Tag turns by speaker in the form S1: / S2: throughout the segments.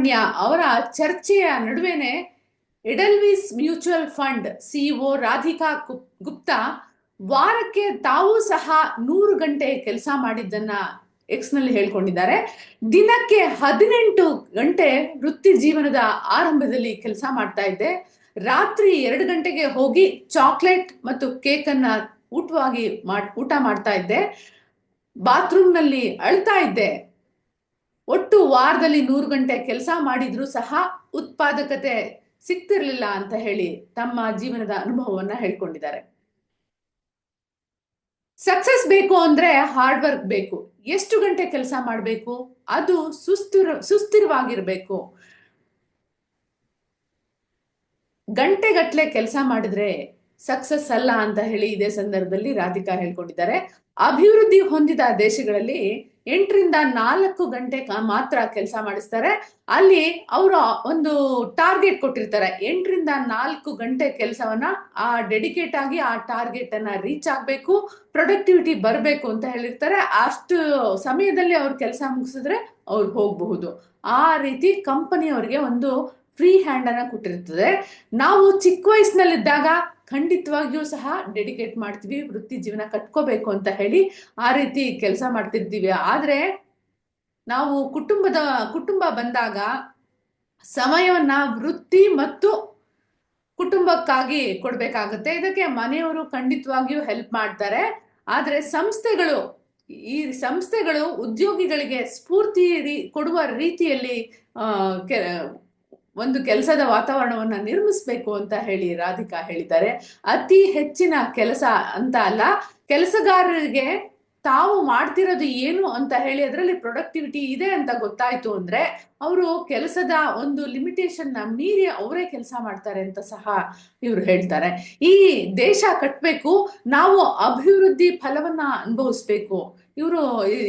S1: ಸುಬ್ರಹ್ಮಣ್ಯ ಅವರ ಚರ್ಚೆಯ ನಡುವೆನೆ Edelweiss mutual fund CEO Radhika Gupta- Gupta ವಾರಕ್ಕೆ ತಾವು ಸಹ ನೂರು ಗಂಟೆ ಕೆಲಸ ಮಾಡಿದ್ದನ್ನ ಎಕ್ಸ್ನಲ್ಲಿ ಹೇಳ್ಕೊಂಡಿದ್ದಾರೆ. ದಿನಕ್ಕೆ ಹದಿನೆಂಟು ಗಂಟೆ ವೃತ್ತಿ ಜೀವನದ ಆರಂಭದಲ್ಲಿ ಕೆಲಸ ಮಾಡ್ತಾ ಇದ್ದೆ ರಾತ್ರಿ ಎರಡು ಗಂಟೆಗೆ ಹೋಗಿ ಚಾಕ್ಲೇಟ್ ಮತ್ತು ಕೇಕ್ ಅನ್ನ ಊಟವಾಗಿ ಊಟ ಮಾಡ್ತಾ ಇದ್ದೆ. ಬಾತ್ರೂಮ್ನಲ್ಲಿ ಅಳ್ತಾ ಇದ್ದೆ. ಒಟ್ಟು ವಾರದಲ್ಲಿ ನೂರು ಗಂಟೆ ಕೆಲಸ ಮಾಡಿದ್ರೂ ಸಹ ಉತ್ಪಾದಕತೆ ಸಿಗ್ತಿರ್ಲಿಲ್ಲ ಅಂತ ಹೇಳಿ ತಮ್ಮ ಜೀವನದ ಅನುಭವವನ್ನ ಹೇಳ್ಕೊಂಡಿದ್ದಾರೆ. ಸಕ್ಸಸ್ ಬೇಕು ಅಂದ್ರೆ ಹಾರ್ಡ್ ವರ್ಕ್ ಬೇಕು. ಎಷ್ಟು ಗಂಟೆ ಕೆಲಸ ಮಾಡಬೇಕು? ಅದು ಸುಸ್ಥಿರ, ಸುಸ್ಥಿರವಾಗಿರ್ಬೇಕು. ಗಂಟೆಗಟ್ಲೆ ಕೆಲಸ ಮಾಡಿದ್ರೆ ಸಕ್ಸಸ್ ಅಲ್ಲ ಅಂತ ಹೇಳಿ ಇದೇ ಸಂದರ್ಭದಲ್ಲಿ ರಾಧಿಕಾ ಹೇಳ್ಕೊಂಡಿದ್ದಾರೆ. ಅಭಿವೃದ್ಧಿ ಹೊಂದಿದ ದೇಶಗಳಲ್ಲಿ ಎಂಟರಿಂದ ನಾಲ್ಕು ಗಂಟೆ ಮಾತ್ರ ಕೆಲಸ ಮಾಡಿಸ್ತಾರೆ. ಅಲ್ಲಿ ಅವರು ಒಂದು ಟಾರ್ಗೆಟ್ ಕೊಟ್ಟಿರ್ತಾರೆ. ಎಂಟರಿಂದ ನಾಲ್ಕು ಗಂಟೆ ಕೆಲಸವನ್ನ ಆ ಡೆಡಿಕೇಟ್ ಆಗಿ ಆ ಟಾರ್ಗೆಟ್ ಅನ್ನ ರೀಚ್ ಆಗ್ಬೇಕು ಪ್ರೊಡಕ್ಟಿವಿಟಿ ಬರಬೇಕು ಅಂತ ಹೇಳಿರ್ತಾರೆ. ಅಷ್ಟು ಸಮಯದಲ್ಲಿ ಅವ್ರು ಕೆಲಸ ಮುಗಿಸಿದ್ರೆ ಅವ್ರು ಹೋಗಬಹುದು. ಆ ರೀತಿ ಕಂಪನಿಯವರಿಗೆ ಒಂದು ಫ್ರೀ ಹ್ಯಾಂಡ್ ಅನ್ನ ಕೊಟ್ಟಿರ್ತದೆ. ನಾವು ಚಿಕ್ಕ ವಯಸ್ಸಿನಲ್ಲಿದ್ದಾಗ ಖಂಡಿತವಾಗಿಯೂ ಸಹ ಡೆಡಿಕೇಟ್ ಮಾಡ್ತೀವಿ, ವೃತ್ತಿ ಜೀವನ ಕಟ್ಕೋಬೇಕು ಅಂತ ಹೇಳಿ ಆ ರೀತಿ ಕೆಲಸ ಮಾಡ್ತಿರ್ತೀವಿ ಆದ್ರೆ ನಾವು ಕುಟುಂಬದ, ಕುಟುಂಬ ಬಂದಾಗ ಸಮಯವನ್ನ ವೃತ್ತಿ ಮತ್ತು ಕುಟುಂಬಕ್ಕಾಗಿ ಕೊಡಬೇಕಾಗುತ್ತೆ. ಇದಕ್ಕೆ ಮನೆಯವರು ಖಂಡಿತವಾಗಿಯೂ ಹೆಲ್ಪ್ ಮಾಡ್ತಾರೆ. ಆದ್ರೆ ಸಂಸ್ಥೆಗಳು, ಈ ಸಂಸ್ಥೆಗಳು ಉದ್ಯೋಗಿಗಳಿಗೆ ಸ್ಫೂರ್ತಿ ಕೊಡುವ ರೀತಿಯಲ್ಲಿ ಒಂದು ಕೆಲಸದ ವಾತಾವರಣವನ್ನು ನಿರ್ಮಿಸಬೇಕು ಅಂತ ಹೇಳಿ ರಾಧಿಕಾ ಹೇಳಿದ್ದಾರೆ. ಅತಿ ಹೆಚ್ಚಿನ ಕೆಲಸ ಅಂತ ಅಲ್ಲ, ಕೆಲಸಗಾರರಿಗೆ ತಾವು ಮಾಡ್ತಿರೋದು ಏನು ಅಂತ ಹೇಳಿ ಅದರಲ್ಲಿ ಪ್ರೊಡಕ್ಟಿವಿಟಿ ಇದೆ ಅಂತ ಗೊತ್ತಾಯ್ತು ಅಂದ್ರೆ, ಅವರು ಕೆಲಸದ ಒಂದು ಲಿಮಿಟೇಷನ್ನ ಮೀರಿ ಅವರೇ ಕೆಲಸ ಮಾಡ್ತಾರೆ ಅಂತ ಸಹ ಇವ್ರು ಹೇಳ್ತಾರೆ. ಈ ದೇಶ ಕಟ್ಟಬೇಕು ನಾವು ಅಭಿವೃದ್ಧಿ ಫಲವನ್ನ ಅನುಭವಿಸ್ಬೇಕು. ಇವರು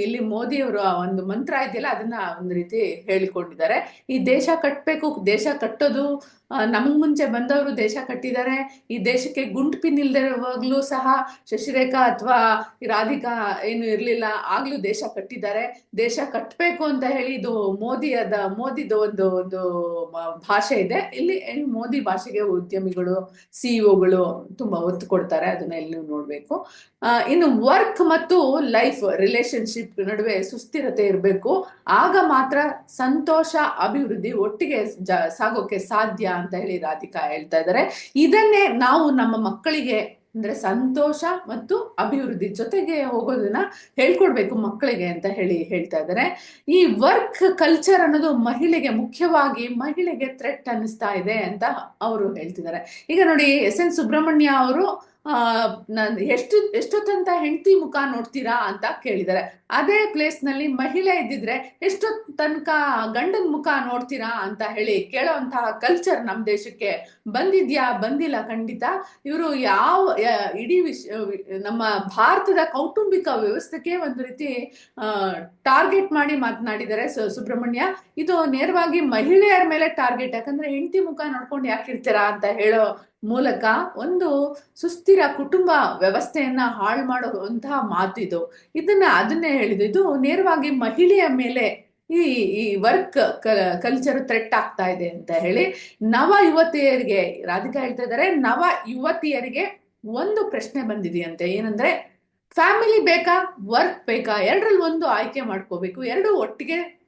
S1: ಇಲ್ಲಿ ಮೋದಿ ಆ ಒಂದು ಮಂತ್ರ ಇದೆಯಲ್ಲ, ಅದನ್ನ ಒಂದು ರೀತಿ ಹೇಳಿಕೊಂಡಿದ್ದಾರೆ. ಈ ದೇಶ ಕಟ್ಬೇಕು, ದೇಶ ಕಟ್ಟೋದು ನಮಗ್ ಮುಂಚೆ ಬಂದವರು ದೇಶ ಕಟ್ಟಿದ್ದಾರೆ ಈ ದೇಶಕ್ಕೆ ಗುಂಟ್ ಪಿನ್ ಇಲ್ದಿರುವಾಗ್ಲೂ ಸಹ ಶಶಿರೇಖಾ ಅಥವಾ ರಾಧಿಕಾ ಏನು ಇರ್ಲಿಲ್ಲ, ಆಗ್ಲೂ ದೇಶ ಕಟ್ಟಿದ್ದಾರೆ ದೇಶ ಕಟ್ಟಬೇಕು ಅಂತ ಹೇಳಿ ಇದು ಮೋದಿ ಅದ ಮೋದಿದು ಒಂದು ಒಂದು ಭಾಷೆ ಇದೆ. ಇಲ್ಲಿ ಮೋದಿ ಭಾಷೆಗೆ ಉದ್ಯಮಿಗಳು ಸಿಇಒಗಳು ತುಂಬಾ ಒತ್ತು ಕೊಡ್ತಾರೆ, ಅದನ್ನ ಇಲ್ಲಿ ನೋಡ್ಬೇಕು. ಇನ್ನು ವರ್ಕ್ ಮತ್ತು ಲೈಫ್ ರಿಲೇಶನ್ಶಿಪ್ ನಡುವೆ ಸುಸ್ಥಿರತೆ ಇರಬೇಕು. ಆಗ ಮಾತ್ರ ಸಂತೋಷ, ಅಭಿವೃದ್ಧಿ ಒಟ್ಟಿಗೆ ಸಾಗೋಕೆ ಸಾಧ್ಯ ಅಂತ ಹೇಳಿ ರಾಧಿಕಾ ಹೇಳ್ತಾ ಇದ್ದಾರೆ ಇದನ್ನೇ ನಾವು ನಮ್ಮ ಮಕ್ಕಳಿಗೆ ಅಂದ್ರೆ ಸಂತೋಷ ಮತ್ತು ಅಭಿವೃದ್ಧಿ ಜೊತೆಗೆ ಹೋಗೋದನ್ನ ಹೇಳ್ಕೊಡ್ಬೇಕು ಮಕ್ಕಳಿಗೆ ಅಂತ ಹೇಳಿ ಹೇಳ್ತಾ ಇದ್ದಾರೆ ಈ ವರ್ಕ್ ಕಲ್ಚರ್ ಅನ್ನೋದು ಮಹಿಳೆಗೆ ಮುಖ್ಯವಾಗಿ ಮಹಿಳೆಗೆ ಥ್ರೆಟ್ ಅನ್ನಿಸ್ತಾ ಇದೆ ಅಂತ ಅವರು ಹೇಳ್ತಿದ್ದಾರೆ ಈಗ ನೋಡಿ ಎಸ್ ಎನ್ ಸುಬ್ರಹ್ಮಣ್ಯ ಅವರು ಎಷ್ಟು, ಎಷ್ಟೊತ್ತಂತ ಹೆಂಡತಿ ಮುಖ ನೋಡ್ತೀರಾ ಅಂತ ಕೇಳಿದ್ದಾರೆ. ಅದೇ ಪ್ಲೇಸ್ನಲ್ಲಿ ಮಹಿಳೆ ಇದ್ದಿದ್ರೆ ಎಷ್ಟೊತ್ ತನಕ ಗಂಡನ ಮುಖ ನೋಡ್ತೀರಾ ಅಂತ ಹೇಳಿ ಕೇಳೋಂತಹ ಕಲ್ಚರ್ ನಮ್ ದೇಶಕ್ಕೆ ಬಂದಿದ್ಯಾ, ಬಂದಿಲ್ಲ ಖಂಡಿತ. ಇವರು ಯಾವ ಇಡೀ ವಿಶ್ ನಮ್ಮ ಭಾರತದ ಕೌಟುಂಬಿಕ ವ್ಯವಸ್ಥೆಗೆ ಒಂದು ರೀತಿ ಟಾರ್ಗೆಟ್ ಮಾಡಿ ಮಾತನಾಡಿದ್ದಾರೆ ಸುಬ್ರಹ್ಮಣ್ಯ. ಇದು ನೇರವಾಗಿ ಮಹಿಳೆಯರ ಮೇಲೆ ಟಾರ್ಗೆಟ್, ಯಾಕಂದ್ರೆ ಹೆಂಡತಿ ಮುಖ ನೋಡ್ಕೊಂಡು ಯಾಕಿರ್ತೀರಾ ಅಂತ ಹೇಳೋ ಮೂಲಕ ಒಂದು ಸುಸ್ಥಿರ ಕುಟುಂಬ ವ್ಯವಸ್ಥೆಯನ್ನ ಹಾಳು ಮಾಡುವಂತಹ ಮಾತು ಇದು. ಇದನ್ನ ಅದನ್ನೇ ಹೇಳಿದ್ದು. ಇದು ನೇರವಾಗಿ ಮಹಿಳೆಯ ಮೇಲೆ ಈ ಈ ವರ್ಕ್ ಕಲ್ಚರ್ ಥ್ರೆಟ್ ಆಗ್ತಾ ಇದೆ ಅಂತ ಹೇಳಿ ನವ ಯುವತಿಯರಿಗೆ, ರಾಧಿಕಾ ಹೇಳ್ತಾ ಇದ್ದಾರೆ, ನವ ಯುವತಿಯರಿಗೆ ಒಂದು ಪ್ರಶ್ನೆ ಬಂದಿದೆಯಂತೆ. ಏನಂದ್ರೆ ಫ್ಯಾಮಿಲಿ ಬೇಕಾ ವರ್ಕ್ ಬೇಕಾ? ಎರಡರಲ್ಲಿ ಒಂದು ಆಯ್ಕೆ ಮಾಡ್ಕೋಬೇಕು. ಎರಡು ಒಟ್ಟಿಗೆ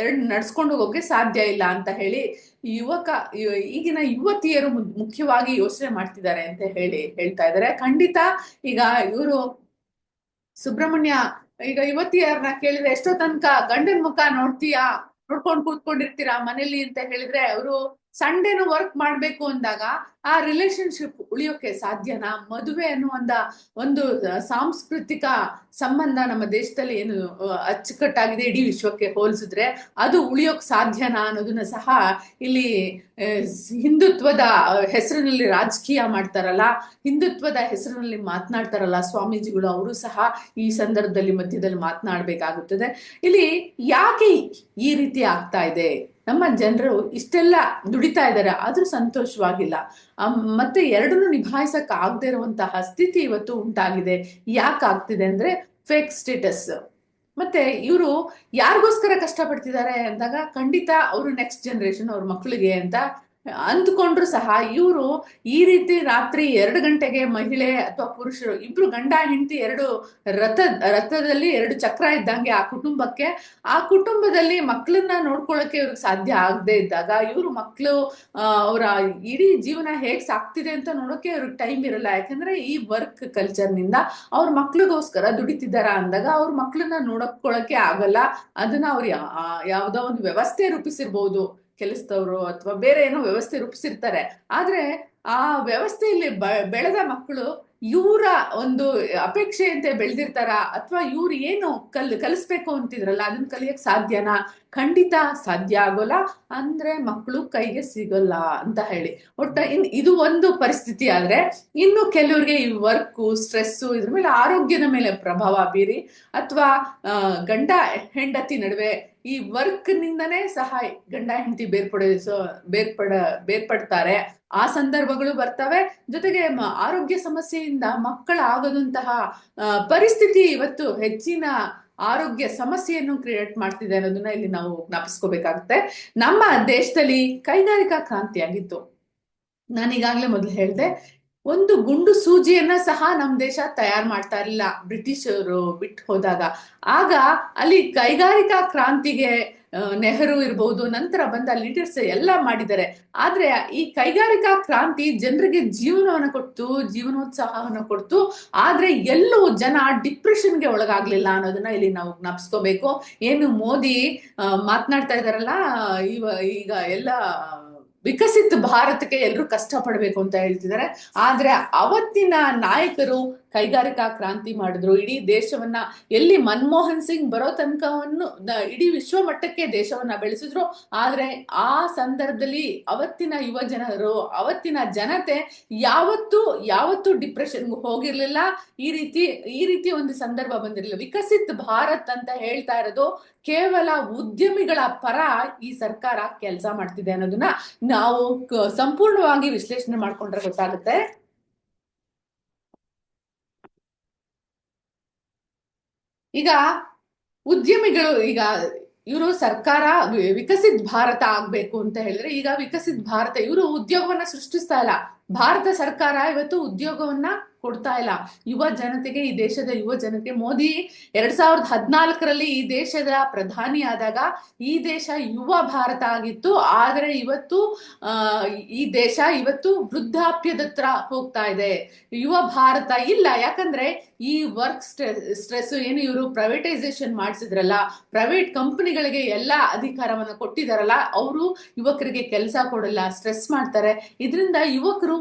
S1: ಎರಡು ನಡ್ಸ್ಕೊಂಡು ಹೋಗೋಕೆ ಸಾಧ್ಯ ಇಲ್ಲ ಅಂತ ಹೇಳಿ ಯುವಕ ಈಗಿನ ಯುವತಿಯರು ಮುಖ್ಯವಾಗಿ ಯೋಚನೆ ಮಾಡ್ತಿದ್ದಾರೆ ಅಂತ ಹೇಳಿ ಹೇಳ್ತಾ ಇದ್ದಾರೆ. ಖಂಡಿತ ಈಗ ಇವರು ಸುಬ್ರಹ್ಮಣ್ಯ, ಈಗ ಯುವತಿಯರನ್ನ ಕೇಳಿದ್ರೆ ಎಷ್ಟೋ ತನಕ ಗಂಡನ್ ಮುಖ ನೋಡ್ತೀಯಾ, ನೋಡ್ಕೊಂಡು ಕೂತ್ಕೊಂಡಿರ್ತೀರಾ ಮನೇಲಿ ಅಂತ ಹೇಳಿದ್ರೆ ಅವರು ಸಂಡೇನು ವರ್ಕ್ ಮಾಡ್ಬೇಕು ಅಂದಾಗ ಆ ರಿಲೇಶನ್ಶಿಪ್ ಉಳಿಯೋಕೆ ಸಾಧ್ಯನಾ? ಮದುವೆ ಅನ್ನುವಂತ ಒಂದು ಸಾಂಸ್ಕೃತಿಕ ಸಂಬಂಧ ನಮ್ಮ ದೇಶದಲ್ಲಿ ಏನು ಅಚ್ಚುಕಟ್ಟಾಗಿದೆ, ಇಡೀ ವಿಶ್ವಕ್ಕೆ ಹೋಲಿಸಿದ್ರೆ ಅದು ಉಳಿಯೋಕ್ ಸಾಧ್ಯನಾ ಅನ್ನೋದನ್ನ ಸಹ ಇಲ್ಲಿ ಹಿಂದುತ್ವದ ಹೆಸರಿನಲ್ಲಿ ರಾಜಕೀಯ ಮಾಡ್ತಾರಲ್ಲ, ಹಿಂದುತ್ವದ ಹೆಸರಿನಲ್ಲಿ ಮಾತನಾಡ್ತಾರಲ್ಲ ಸ್ವಾಮೀಜಿಗಳು, ಅವರು ಸಹ ಈ ಸಂದರ್ಭದಲ್ಲಿ ಮಧ್ಯದಲ್ಲಿ ಮಾತನಾಡಬೇಕಾಗುತ್ತದೆ. ಇಲ್ಲಿ ಯಾಕೆ ಈ ರೀತಿ ಆಗ್ತಾ ಇದೆ? ನಮ್ಮ ಜನರು ಇಷ್ಟೆಲ್ಲ ದುಡಿತಾ ಇದ್ದಾರೆ, ಆದ್ರೂ ಸಂತೋಷವಾಗಿಲ್ಲ. ಮತ್ತೆ ಎರಡನ್ನೂ ನಿಭಾಯಿಸಕ್ ಆಗದೆ ಇರುವಂತಹ ಸ್ಥಿತಿ ಇವತ್ತು ಉಂಟಾಗಿದೆ. ಯಾಕೆ ಆಗ್ತಿದೆ ಅಂದ್ರೆ ಫೇಕ್ ಸ್ಟೇಟಸ್ ಮತ್ತೆ ಇವರು ಯಾರಿಗೋಸ್ಕರ ಕಷ್ಟಪಡ್ತಿದ್ದಾರೆ ಅಂದಾಗ ಖಂಡಿತ ಅವರು ನೆಕ್ಸ್ಟ್ ಜನರೇಷನ್ ಅವ್ರ ಮಕ್ಕಳಿಗೆ ಅಂತ ಅಂದ್ಕೊಂಡ್ರು ಸಹ ಇವರು ಈ ರೀತಿ ರಾತ್ರಿ ಎರಡು ಗಂಟೆಗೆ ಮಹಿಳೆ ಅಥವಾ ಪುರುಷರು, ಇಬ್ರು ಗಂಡ, ಹೆಂಡತಿ ಎರಡು ರಥ, ರಥದಲ್ಲಿ ಎರಡು ಚಕ್ರ ಇದ್ದಂಗೆ ಆ ಕುಟುಂಬಕ್ಕೆ, ಆ ಕುಟುಂಬದಲ್ಲಿ ಮಕ್ಕಳನ್ನ ನೋಡ್ಕೊಳ್ಳೋಕೆ ಇವ್ರಿಗೆ ಸಾಧ್ಯ ಆಗದೆ ಇದ್ದಾಗ ಇವರು ಮಕ್ಕಳು ಅವರ ಇಡೀ ಜೀವನ ಹೇಗೆ ಸಾಕ್ತಿದೆ ಅಂತ ನೋಡೋಕೆ ಅವ್ರಿಗೆ ಟೈಮ್ ಇರಲ್ಲ. ಯಾಕಂದ್ರೆ ಈ ವರ್ಕ್ ಕಲ್ಚರ್ನಿಂದ ಅವ್ರ ಮಕ್ಳಿಗೋಸ್ಕರ ದುಡಿತಿದ್ದಾರ ಅಂದಾಗ ಅವ್ರ ಮಕ್ಕಳನ್ನ ನೋಡ್ಕೊಳ್ಳೋಕೆ ಆಗಲ್ಲ. ಅದನ್ನ ಅವ್ರು ಯಾವ್ದೋ ಒಂದು ವ್ಯವಸ್ಥೆ ರೂಪಿಸಿರ್ಬೋದು. ಕೆಲಸದವರು ಅಥವಾ ಬೇರೆ ಏನೋ ವ್ಯವಸ್ಥೆ ರೂಪಿಸಿರ್ತಾರೆ. ಆದ್ರೆ ಆ ವ್ಯವಸ್ಥೆಯಲ್ಲಿ ಬೆಳೆದ ಮಕ್ಕಳು ಇವರ ಒಂದು ಅಪೇಕ್ಷೆಯಂತೆ ಬೆಳೆದಿರ್ತಾರ? ಅಥವಾ ಇವ್ರು ಏನು ಕಲ್, ಕಲಿಸ್ಬೇಕು ಅಂತಿದ್ರಲ್ಲ, ಅದನ್ನ ಕಲಿಯಕ್ ಸಾಧ್ಯನಾ? ಖಂಡಿತ ಸಾಧ್ಯ ಆಗೋಲ್ಲ, ಅಂದ್ರೆ ಮಕ್ಕಳು ಕೈಗೆ ಸಿಗೋಲ್ಲ ಅಂತ ಹೇಳಿ. ಒಟ್ಟು ಇನ್, ಇದು ಒಂದು ಪರಿಸ್ಥಿತಿ ಆದ್ರೆ, ಇನ್ನು ಕೆಲವ್ರಿಗೆ ಈ ವರ್ಕು, ಸ್ಟ್ರೆಸ್ಸು ಇದ್ರ ಮೇಲೆ ಆರೋಗ್ಯದ ಮೇಲೆ ಪ್ರಭಾವ ಬೀರಿ, ಅಥವಾ ಗಂಡ, ಹೆಂಡತಿ ನಡುವೆ ಈ ವರ್ಕ್ ನಿಂದನೇ ಸಹ ಗಂಡ ಹೆಂಡತಿ ಬೇರ್ಪಡಿಸೋ ಬೇರ್ಪಡ, ಬೇರ್ಪಡ್ತಾರೆ. ಆ ಸಂದರ್ಭಗಳು ಬರ್ತವೆ. ಜೊತೆಗೆ ಆರೋಗ್ಯ ಸಮಸ್ಯೆಯಿಂದ ಮಕ್ಕಳ ಆಗದಂತಹ ಪರಿಸ್ಥಿತಿ ಇವತ್ತು ಹೆಚ್ಚಿನ ಆರೋಗ್ಯ ಸಮಸ್ಯೆಯನ್ನು ಕ್ರಿಯೇಟ್ ಮಾಡ್ತಿದೆ ಅನ್ನೋದನ್ನ ಇಲ್ಲಿ ನಾವು ಜ್ಞಾಪಿಸ್ಕೋಬೇಕಾಗುತ್ತೆ. ನಮ್ಮ ದೇಶದಲ್ಲಿ ಕೈಗಾರಿಕಾ ಕ್ರಾಂತಿ ಆಗಿತ್ತು ನಾನೀಗಾಗ್ಲೇ ಮೊದಲು ಹೇಳಿದೆ ಒಂದು ಗುಂಡು ಸೂಜಿಯನ್ನ ಸಹ ನಮ್ ದೇಶ ತಯಾರು ಮಾಡ್ತಾ ಇರಲಿಲ್ಲ. ಬ್ರಿಟಿಷರು ಬಿಟ್ಟು ಹೋದಾಗ. ಆಗ ಅಲ್ಲಿ ಕೈಗಾರಿಕಾ ಕ್ರಾಂತಿಗೆ ನೆಹರು ಇರ್ಬೋದು, ನಂತರ ಬಂದ ಲೀಡರ್ಸ್ ಎಲ್ಲ ಮಾಡಿದ್ದಾರೆ. ಆದ್ರೆ ಈ ಕೈಗಾರಿಕಾ ಕ್ರಾಂತಿ ಜನರಿಗೆ ಜೀವನವನ್ನು ಕೊಡ್ತು, ಜೀವನೋತ್ಸಾಹವನ್ನು ಕೊಡ್ತು. ಆದ್ರೆ ಎಲ್ಲೂ ಜನ ಡಿಪ್ರೆಷನ್ಗೆ ಒಳಗಾಗ್ಲಿಲ್ಲ ಅನ್ನೋದನ್ನ ಇಲ್ಲಿ ನಾವು ಜ್ಞಾಪಿಸ್ಕೋಬೇಕು. ಏನು ಮೋದಿ ಮಾತನಾಡ್ತಾ ಇದಾರಲ್ಲ ಇವ, ಈಗ ಎಲ್ಲ ವಿಕಸಿತ ಭಾರತಕ್ಕೆ ಎಲ್ಲರೂ ಕಷ್ಟ ಪಡ್ಬೇಕು ಅಂತ ಹೇಳ್ತಿದ್ದಾರೆ. ಆದ್ರೆ ಅವತ್ತಿನ ನಾಯಕರು ಕೈಗಾರಿಕಾ ಕ್ರಾಂತಿ ಮಾಡಿದ್ರು. ಇಡೀ ದೇಶವನ್ನ ಎಲ್ಲಿ ಮನಮೋಹನ್ ಸಿಂಗ್ ಬರೋ ತನಕವನ್ನು ಇಡೀ ವಿಶ್ವ ಮಟ್ಟಕ್ಕೆ ದೇಶವನ್ನ ಬೆಳೆಸಿದ್ರು. ಆದ್ರೆ ಆ ಸಂದರ್ಭದಲ್ಲಿ ಅವತ್ತಿನ ಯುವ ಜನರು ಅವತ್ತಿನ ಜನತೆ ಯಾವತ್ತು, ಯಾವತ್ತೂ ಡಿಪ್ರೆಷನ್ ಹೋಗಿರ್ಲಿಲ್ಲ. ಈ ರೀತಿ ಈ ರೀತಿ ಒಂದು ಸಂದರ್ಭ ಬಂದಿರಲಿಲ್ಲ. ವಿಕಸಿತ್ ಭಾರತ್ ಅಂತ ಹೇಳ್ತಾ ಇರೋದು ಕೇವಲ ಉದ್ಯಮಿಗಳ ಪರ ಈ ಸರ್ಕಾರ ಕೆಲಸ ಮಾಡ್ತಿದೆ ಅನ್ನೋದನ್ನ ನಾವು ಸಂಪೂರ್ಣವಾಗಿ ವಿಶ್ಲೇಷಣೆ ಮಾಡ್ಕೊಂಡ್ರೆ ಗೊತ್ತಾಗುತ್ತೆ. ಈಗ ಉದ್ಯಮಿಗಳು, ಈಗ ಇವರು ಸರ್ಕಾರ ವಿಕಸಿತ ಭಾರತ ಆಗ್ಬೇಕು ಅಂತ ಹೇಳಿದ್ರೆ ಈಗ ವಿಕಸಿತ ಭಾರತ ಇವರು ಉದ್ಯೋಗವನ್ನ ಸೃಷ್ಟಿಸ್ತಾ ಇಲ್ಲ. ಭಾರತ ಸರ್ಕಾರ ಇವತ್ತು ಉದ್ಯೋಗವನ್ನ ಕೊಡ್ತಾ ಇಲ್ಲ. ಯುವ ಜನತೆಗೆ, ಈ ದೇಶದ ಯುವ ಜನತೆ, ಮೋದಿ ಎರಡ್ ಸಾವಿರದ ಹದಿನಾಲ್ಕರಲ್ಲಿ ಈ ದೇಶದ ಪ್ರಧಾನಿ ಆದಾಗ ಈ ದೇಶ ಯುವ ಭಾರತ ಆಗಿತ್ತು. ಆದ್ರೆ ಇವತ್ತು ಈ ದೇಶ ಇವತ್ತು ವೃದ್ಧಾಪ್ಯದತ್ರ ಹೋಗ್ತಾ ಇದೆ. ಯುವ ಭಾರತ ಇಲ್ಲ. ಯಾಕಂದ್ರೆ ಈ ವರ್ಕ್ ಸ್ಟ್ರೆಸ್ ಏನು ಇವರು ಪ್ರೈವೇಟೈಸೇಷನ್ ಮಾಡಿಸಿದ್ರಲ್ಲ ಪ್ರೈವೇಟ್ ಕಂಪನಿಗಳಿಗೆ ಎಲ್ಲ ಅಧಿಕಾರವನ್ನ ಕೊಟ್ಟಿದಾರಲ್ಲ, ಅವರು ಯುವಕರಿಗೆ ಕೆಲಸ ಕೊಡಲ್ಲ ಸ್ಟ್ರೆಸ್ ಮಾಡ್ತಾರೆ. ಇದರಿಂದ ಯುವಕರು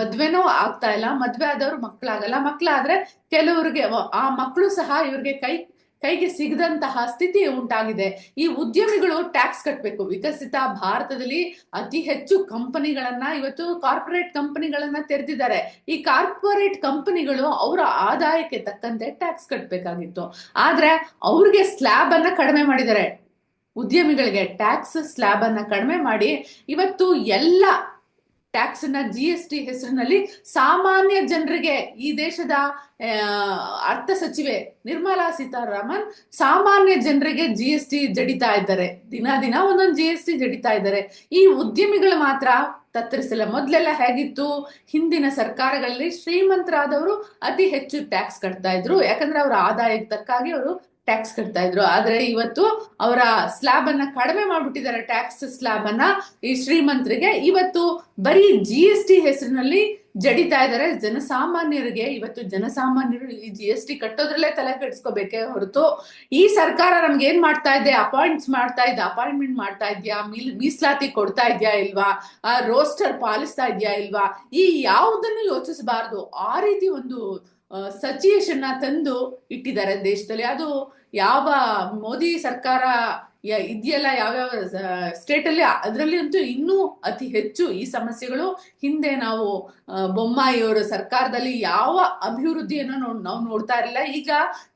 S1: ಮದ್ವೆನೂ ಆಗ್ತಾ ಇಲ್ಲ. ಮದ್ವೆ ಆದವ್ರು ಮಕ್ಕಳಾಗಲ್ಲ. ಮಕ್ಕಳಾದ್ರೆ ಕೆಲವರಿಗೆ ಆ ಮಕ್ಕಳು ಸಹ ಇವ್ರಿಗೆ ಕೈ, ಕೈಗೆ ಸಿಗದಂತಹ ಸ್ಥಿತಿ ಉಂಟಾಗಿದೆ. ಈ ಉದ್ಯಮಿಗಳು ಟ್ಯಾಕ್ಸ್ ಕಟ್ಟಬೇಕು ವಿಕಸಿತ ಭಾರತದಲ್ಲಿ ಅತಿ ಹೆಚ್ಚು ಕಂಪನಿಗಳನ್ನ ಇವತ್ತು ಕಾರ್ಪೊರೇಟ್ ಕಂಪನಿಗಳನ್ನ ತೆರೆದಿದ್ದಾರೆ. ಈ ಕಾರ್ಪೊರೇಟ್ ಕಂಪನಿಗಳು ಅವರ ಆದಾಯಕ್ಕೆ ತಕ್ಕಂತೆ ಟ್ಯಾಕ್ಸ್ ಕಟ್ಟಬೇಕಾಗಿತ್ತು ಆದ್ರೆ ಅವ್ರಿಗೆ ಸ್ಲ್ಯಾಬ್ ಅನ್ನ ಕಡಿಮೆ ಮಾಡಿದ್ದಾರೆ. ಉದ್ಯಮಿಗಳಿಗೆ ಟ್ಯಾಕ್ಸ್ ಸ್ಲ್ಯಾಬ್ ಅನ್ನ ಕಡಿಮೆ ಮಾಡಿ ಇವತ್ತು ಎಲ್ಲ ಟ್ಯಾಕ್ಸ್ನ ಜಿ ಎಸ್ ಟಿ ಹೆಸರಿನಲ್ಲಿ ಸಾಮಾನ್ಯ ಜನರಿಗೆ ಈ ದೇಶದ ಅರ್ಥ ಸಚಿವೆ ನಿರ್ಮಲಾ ಸೀತಾರಾಮನ್ ಸಾಮಾನ್ಯ ಜನರಿಗೆ ಜಿ ಎಸ್ ಟಿ ಜಡಿತಾ ಇದ್ದಾರೆ. ದಿನ ದಿನ ಒಂದೊಂದು ಜಿ ಎಸ್ ಟಿ ಜಡಿತಾ ಇದ್ದಾರೆ. ಈ ಉದ್ಯಮಿಗಳು ಮಾತ್ರ ತತ್ತರಿಸಿಲ್ಲ. ಮೊದಲೆಲ್ಲ ಹೇಗಿತ್ತು? ಹಿಂದಿನ ಸರ್ಕಾರಗಳಲ್ಲಿ ಶ್ರೀಮಂತರಾದವರು ಅತಿ ಹೆಚ್ಚು ಟ್ಯಾಕ್ಸ್ ಕಟ್ತಾ ಇದ್ರು. ಯಾಕಂದ್ರೆ ಅವರ ಆದಾಯಕ್ಕೆ ತಕ್ಕಾಗಿ ಅವರು ಟ್ಯಾಕ್ಸ್ ಕಟ್ತಾ ಇದ್ರು. ಆದ್ರೆ ಇವತ್ತು ಅವರ ಸ್ಲ್ಯಾಬ್ ಅನ್ನ ಕಡಿಮೆ ಮಾಡ್ಬಿಟ್ಟಿದ್ದಾರೆ ಟ್ಯಾಕ್ಸ್ ಸ್ಲ್ಯಾಬ್ ಅನ್ನ. ಈ ಶ್ರೀಮಂತರಿಗೆ ಇವತ್ತು ಬರೀ ಜಿ ಎಸ್ ಟಿ ಹೆಸರಿನಲ್ಲಿ ಜಡಿತಾ ಇದ್ದಾರೆ. ಜನಸಾಮಾನ್ಯರಿಗೆ ಇವತ್ತು ಜನಸಾಮಾನ್ಯರು ಈ ಜಿ ಎಸ್ ಟಿ ಕಟ್ಟೋದ್ರಲ್ಲೇ ತಲೆ ಕೆಡಿಸ್ಕೋಬೇಕೇ ಹೊರತು. ಈ ಸರ್ಕಾರ ನಮ್ಗೆ ಏನ್ ಮಾಡ್ತಾ ಇದೆ? ಅಪಾಯಿಂಟ್ಸ್ ಮಾಡ್ತಾ ಇದೆ. ಅಪಾಯಿಂಟ್ಮೆಂಟ್ ಮಾಡ್ತಾ ಇದ್ಯಾ? ಮೀಲ್, ಮೀಸಲಾತಿ ಕೊಡ್ತಾ ಇದ್ಯಾ ಇಲ್ವಾ? ಆ ರೋಸ್ಟರ್ ಪಾಲಿಸ್ತಾ ಇದ್ಯಾ ಇಲ್ವಾ? ಈ ಯಾವುದನ್ನು ಯೋಚಿಸಬಾರದು. ಆ ರೀತಿ ಒಂದು ಸಚಿವೇಶನ್ ತಂದು ಇಟ್ಟಿದ್ದಾರೆ ದೇಶದಲ್ಲಿ. ಅದು ಯಾವ ಮೋದಿ ಸರ್ಕಾರ ಇದೆಯಲ್ಲ, ಯಾವ್ಯಾವ ಸ್ಟೇಟ್ ಅಲ್ಲಿ ಅದರಲ್ಲಿ ಅಂತೂ ಇನ್ನೂ ಅತಿ ಹೆಚ್ಚು ಈ ಸಮಸ್ಯೆಗಳು. ಹಿಂದೆ ನಾವು ಬೊಮ್ಮಾಯಿಯವರ ಸರ್ಕಾರದಲ್ಲಿ ಯಾವ ಅಭಿವೃದ್ಧಿಯನ್ನು ನೋಡ್ ನಾವು ನೋಡ್ತಾ ಇರಲಿಲ್ಲ. ಈಗ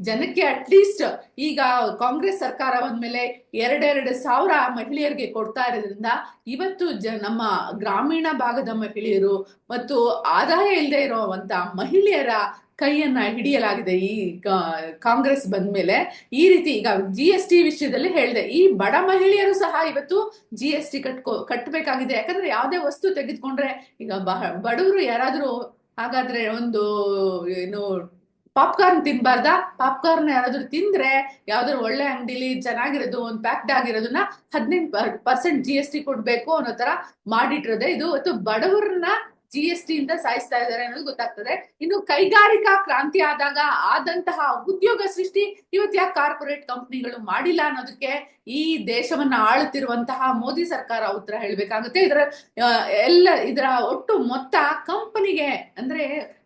S1: ಜನಕ್ಕೆ ಅಟ್ಲೀಸ್ಟ್ ಈಗ ಕಾಂಗ್ರೆಸ್ ಸರ್ಕಾರ ಬಂದ್ಮೇಲೆ ಎರಡೆರಡು ಸಾವಿರ ಮಹಿಳೆಯರಿಗೆ ಕೊಡ್ತಾ ಇರೋದ್ರಿಂದ ಇವತ್ತು ಜ, ನಮ್ಮ ಗ್ರಾಮೀಣ ಭಾಗದ ಮಹಿಳೆಯರು ಮತ್ತು ಆದಾಯ ಇಲ್ಲದೆ ಇರುವಂತ ಮಹಿಳೆಯರ ಕೈಯನ್ನ ಹಿಡಿಯಲಾಗಿದೆ ಈ ಕಾಂಗ್ರೆಸ್ ಬಂದ ಮೇಲೆ ಈ ರೀತಿ ಈಗ ಜಿ ಎಸ್ ಟಿ ವಿಷಯದಲ್ಲಿ ಹೇಳಿದೆ, ಈ ಬಡ ಮಹಿಳೆಯರು ಸಹ ಇವತ್ತು ಜಿ ಎಸ್ ಟಿ ಕಟ್ಕೋ ಕಟ್ಟಬೇಕಾಗಿದೆ ಯಾಕಂದ್ರೆ ಯಾವುದೇ ವಸ್ತು ತೆಗೆದುಕೊಂಡ್ರೆ, ಈಗ ಬಡವರು ಯಾರಾದ್ರೂ ಹಾಗಾದ್ರೆ ಒಂದು, ಏನು, ಪಾಪ್ಕಾರ್ನ್ ತಿನ್ಬಾರ್ದ? ಪಾಪ್ಕಾರ್ನ್ ಯಾರಾದ್ರೂ ತಿಂದ್ರೆ ಯಾವ್ದಾದ್ರು ಒಳ್ಳೆ ಅಂಗಡಿಲಿ ಚೆನ್ನಾಗಿರೋದು, ಒಂದು ಪ್ಯಾಕ್ಡ್ ಆಗಿರೋದನ್ನ ಹದಿನೆಂಟು ಪರ್ಸೆಂಟ್ ಜಿ ಎಸ್ ಟಿ ಕೊಡ್ಬೇಕು ಅನ್ನೋ ತರ ಮಾಡಿಟ್ಟಿರೋದೆ ಇದು. ಇವತ್ತು ಬಡವರನ್ನ ಜಿ ಎಸ್ ಟಿ ಇಂದ ಸಾಯಿಸ್ತಾ ಇದ್ದಾರೆ ಅನ್ನೋದು ಗೊತ್ತಾಗ್ತದೆ. ಇನ್ನು ಕೈಗಾರಿಕಾ ಕ್ರಾಂತಿ ಆದಾಗ ಆದಂತಹ ಉದ್ಯೋಗ ಸೃಷ್ಟಿ ಇವತ್ತು ಯಾಕೆ ಕಾರ್ಪೊರೇಟ್ ಕಂಪನಿಗಳು ಮಾಡಿಲ್ಲ ಅನ್ನೋದಕ್ಕೆ ಈ ದೇಶವನ್ನ ಆಳುತ್ತಿರುವಂತಹ ಮೋದಿ ಸರ್ಕಾರ ಉತ್ತರ ಹೇಳ್ಬೇಕಾಗುತ್ತೆ. ಇದರ ಎಲ್ಲ ಇದರ ಒಟ್ಟು ಮೊತ್ತ ಕಂಪನಿಗೆ ಅಂದ್ರೆ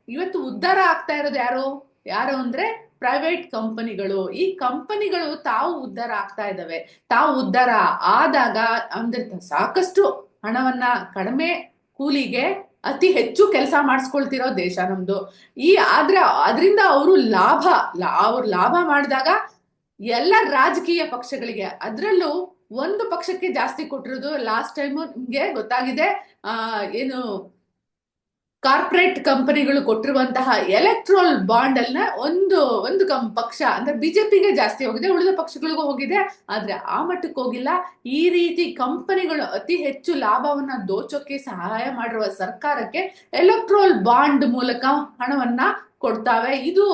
S1: ಇವತ್ತು ಉದ್ಧಾರ ಆಗ್ತಾ ಇರೋದು ಯಾರು? ಯಾರು ಅಂದ್ರೆ ಪ್ರೈವೇಟ್ ಕಂಪನಿಗಳು. ಈ ಕಂಪನಿಗಳು ತಾವು ಉದ್ಧಾರ ಆಗ್ತಾ ಇದ್ದಾವೆ. ತಾವು ಉದ್ಧಾರ ಆದಾಗ ಅಂದ್ರೆ ಸಾಕಷ್ಟು ಹಣವನ್ನ ಕಡಿಮೆ ಕೂಲಿಗೆ ಅತಿ ಹೆಚ್ಚು ಕೆಲಸ ಮಾಡಿಸ್ಕೊಳ್ತಿರೋ ದೇಶ ನಮ್ದು. ಈ ಆದ್ರೆ ಅದರಿಂದ ಅವರು ಲಾಭ ಅವ್ರು ಲಾಭ ಮಾಡಿದಾಗ ಎಲ್ಲ ರಾಜಕೀಯ ಪಕ್ಷಗಳಿಗೆ ಅದರಲ್ಲೂ ಒಂದು ಪಕ್ಷಕ್ಕೆ ಜಾಸ್ತಿ ಕೊಟ್ಟಿರೋದು ಲಾಸ್ಟ್ ಟೈಮ್ ನಿಮ್ಗೆ ಗೊತ್ತಾಗಿದೆ. ಏನು ಕಾರ್ಪೊರೇಟ್ ಕಂಪನಿಗಳು ಕೊಟ್ಟಿರುವಂತಹ ಎಲೆಕ್ಟ್ರೋಲ್ ಬಾಂಡ್ ಅನ್ನ ಒಂದು ಒಂದು ಕಂ, ಪಕ್ಷ, ಅಂದ್ರೆ ಬಿಜೆಪಿಗೆ ಜಾಸ್ತಿ ಹೋಗಿದೆ, ಉಳಿದ ಪಕ್ಷಗಳಿಗೂ ಹೋಗಿದೆ. ಆದ್ರೆ ಆ ಮಟ್ಟಕ್ಕೆ ಹೋಗಿಲ್ಲ. ಈ ರೀತಿ ಕಂಪನಿಗಳು ಅತಿ ಹೆಚ್ಚು ಲಾಭವನ್ನ ದೋಚೋಕೆ ಸಹಾಯ ಮಾಡಿರುವ ಸರ್ಕಾರಕ್ಕೆ ಎಲೆಕ್ಟ್ರೋಲ್ ಬಾಂಡ್ ಮೂಲಕ ಹಣವನ್ನ ಕೊಡ್ತಾವೆ. ಇದು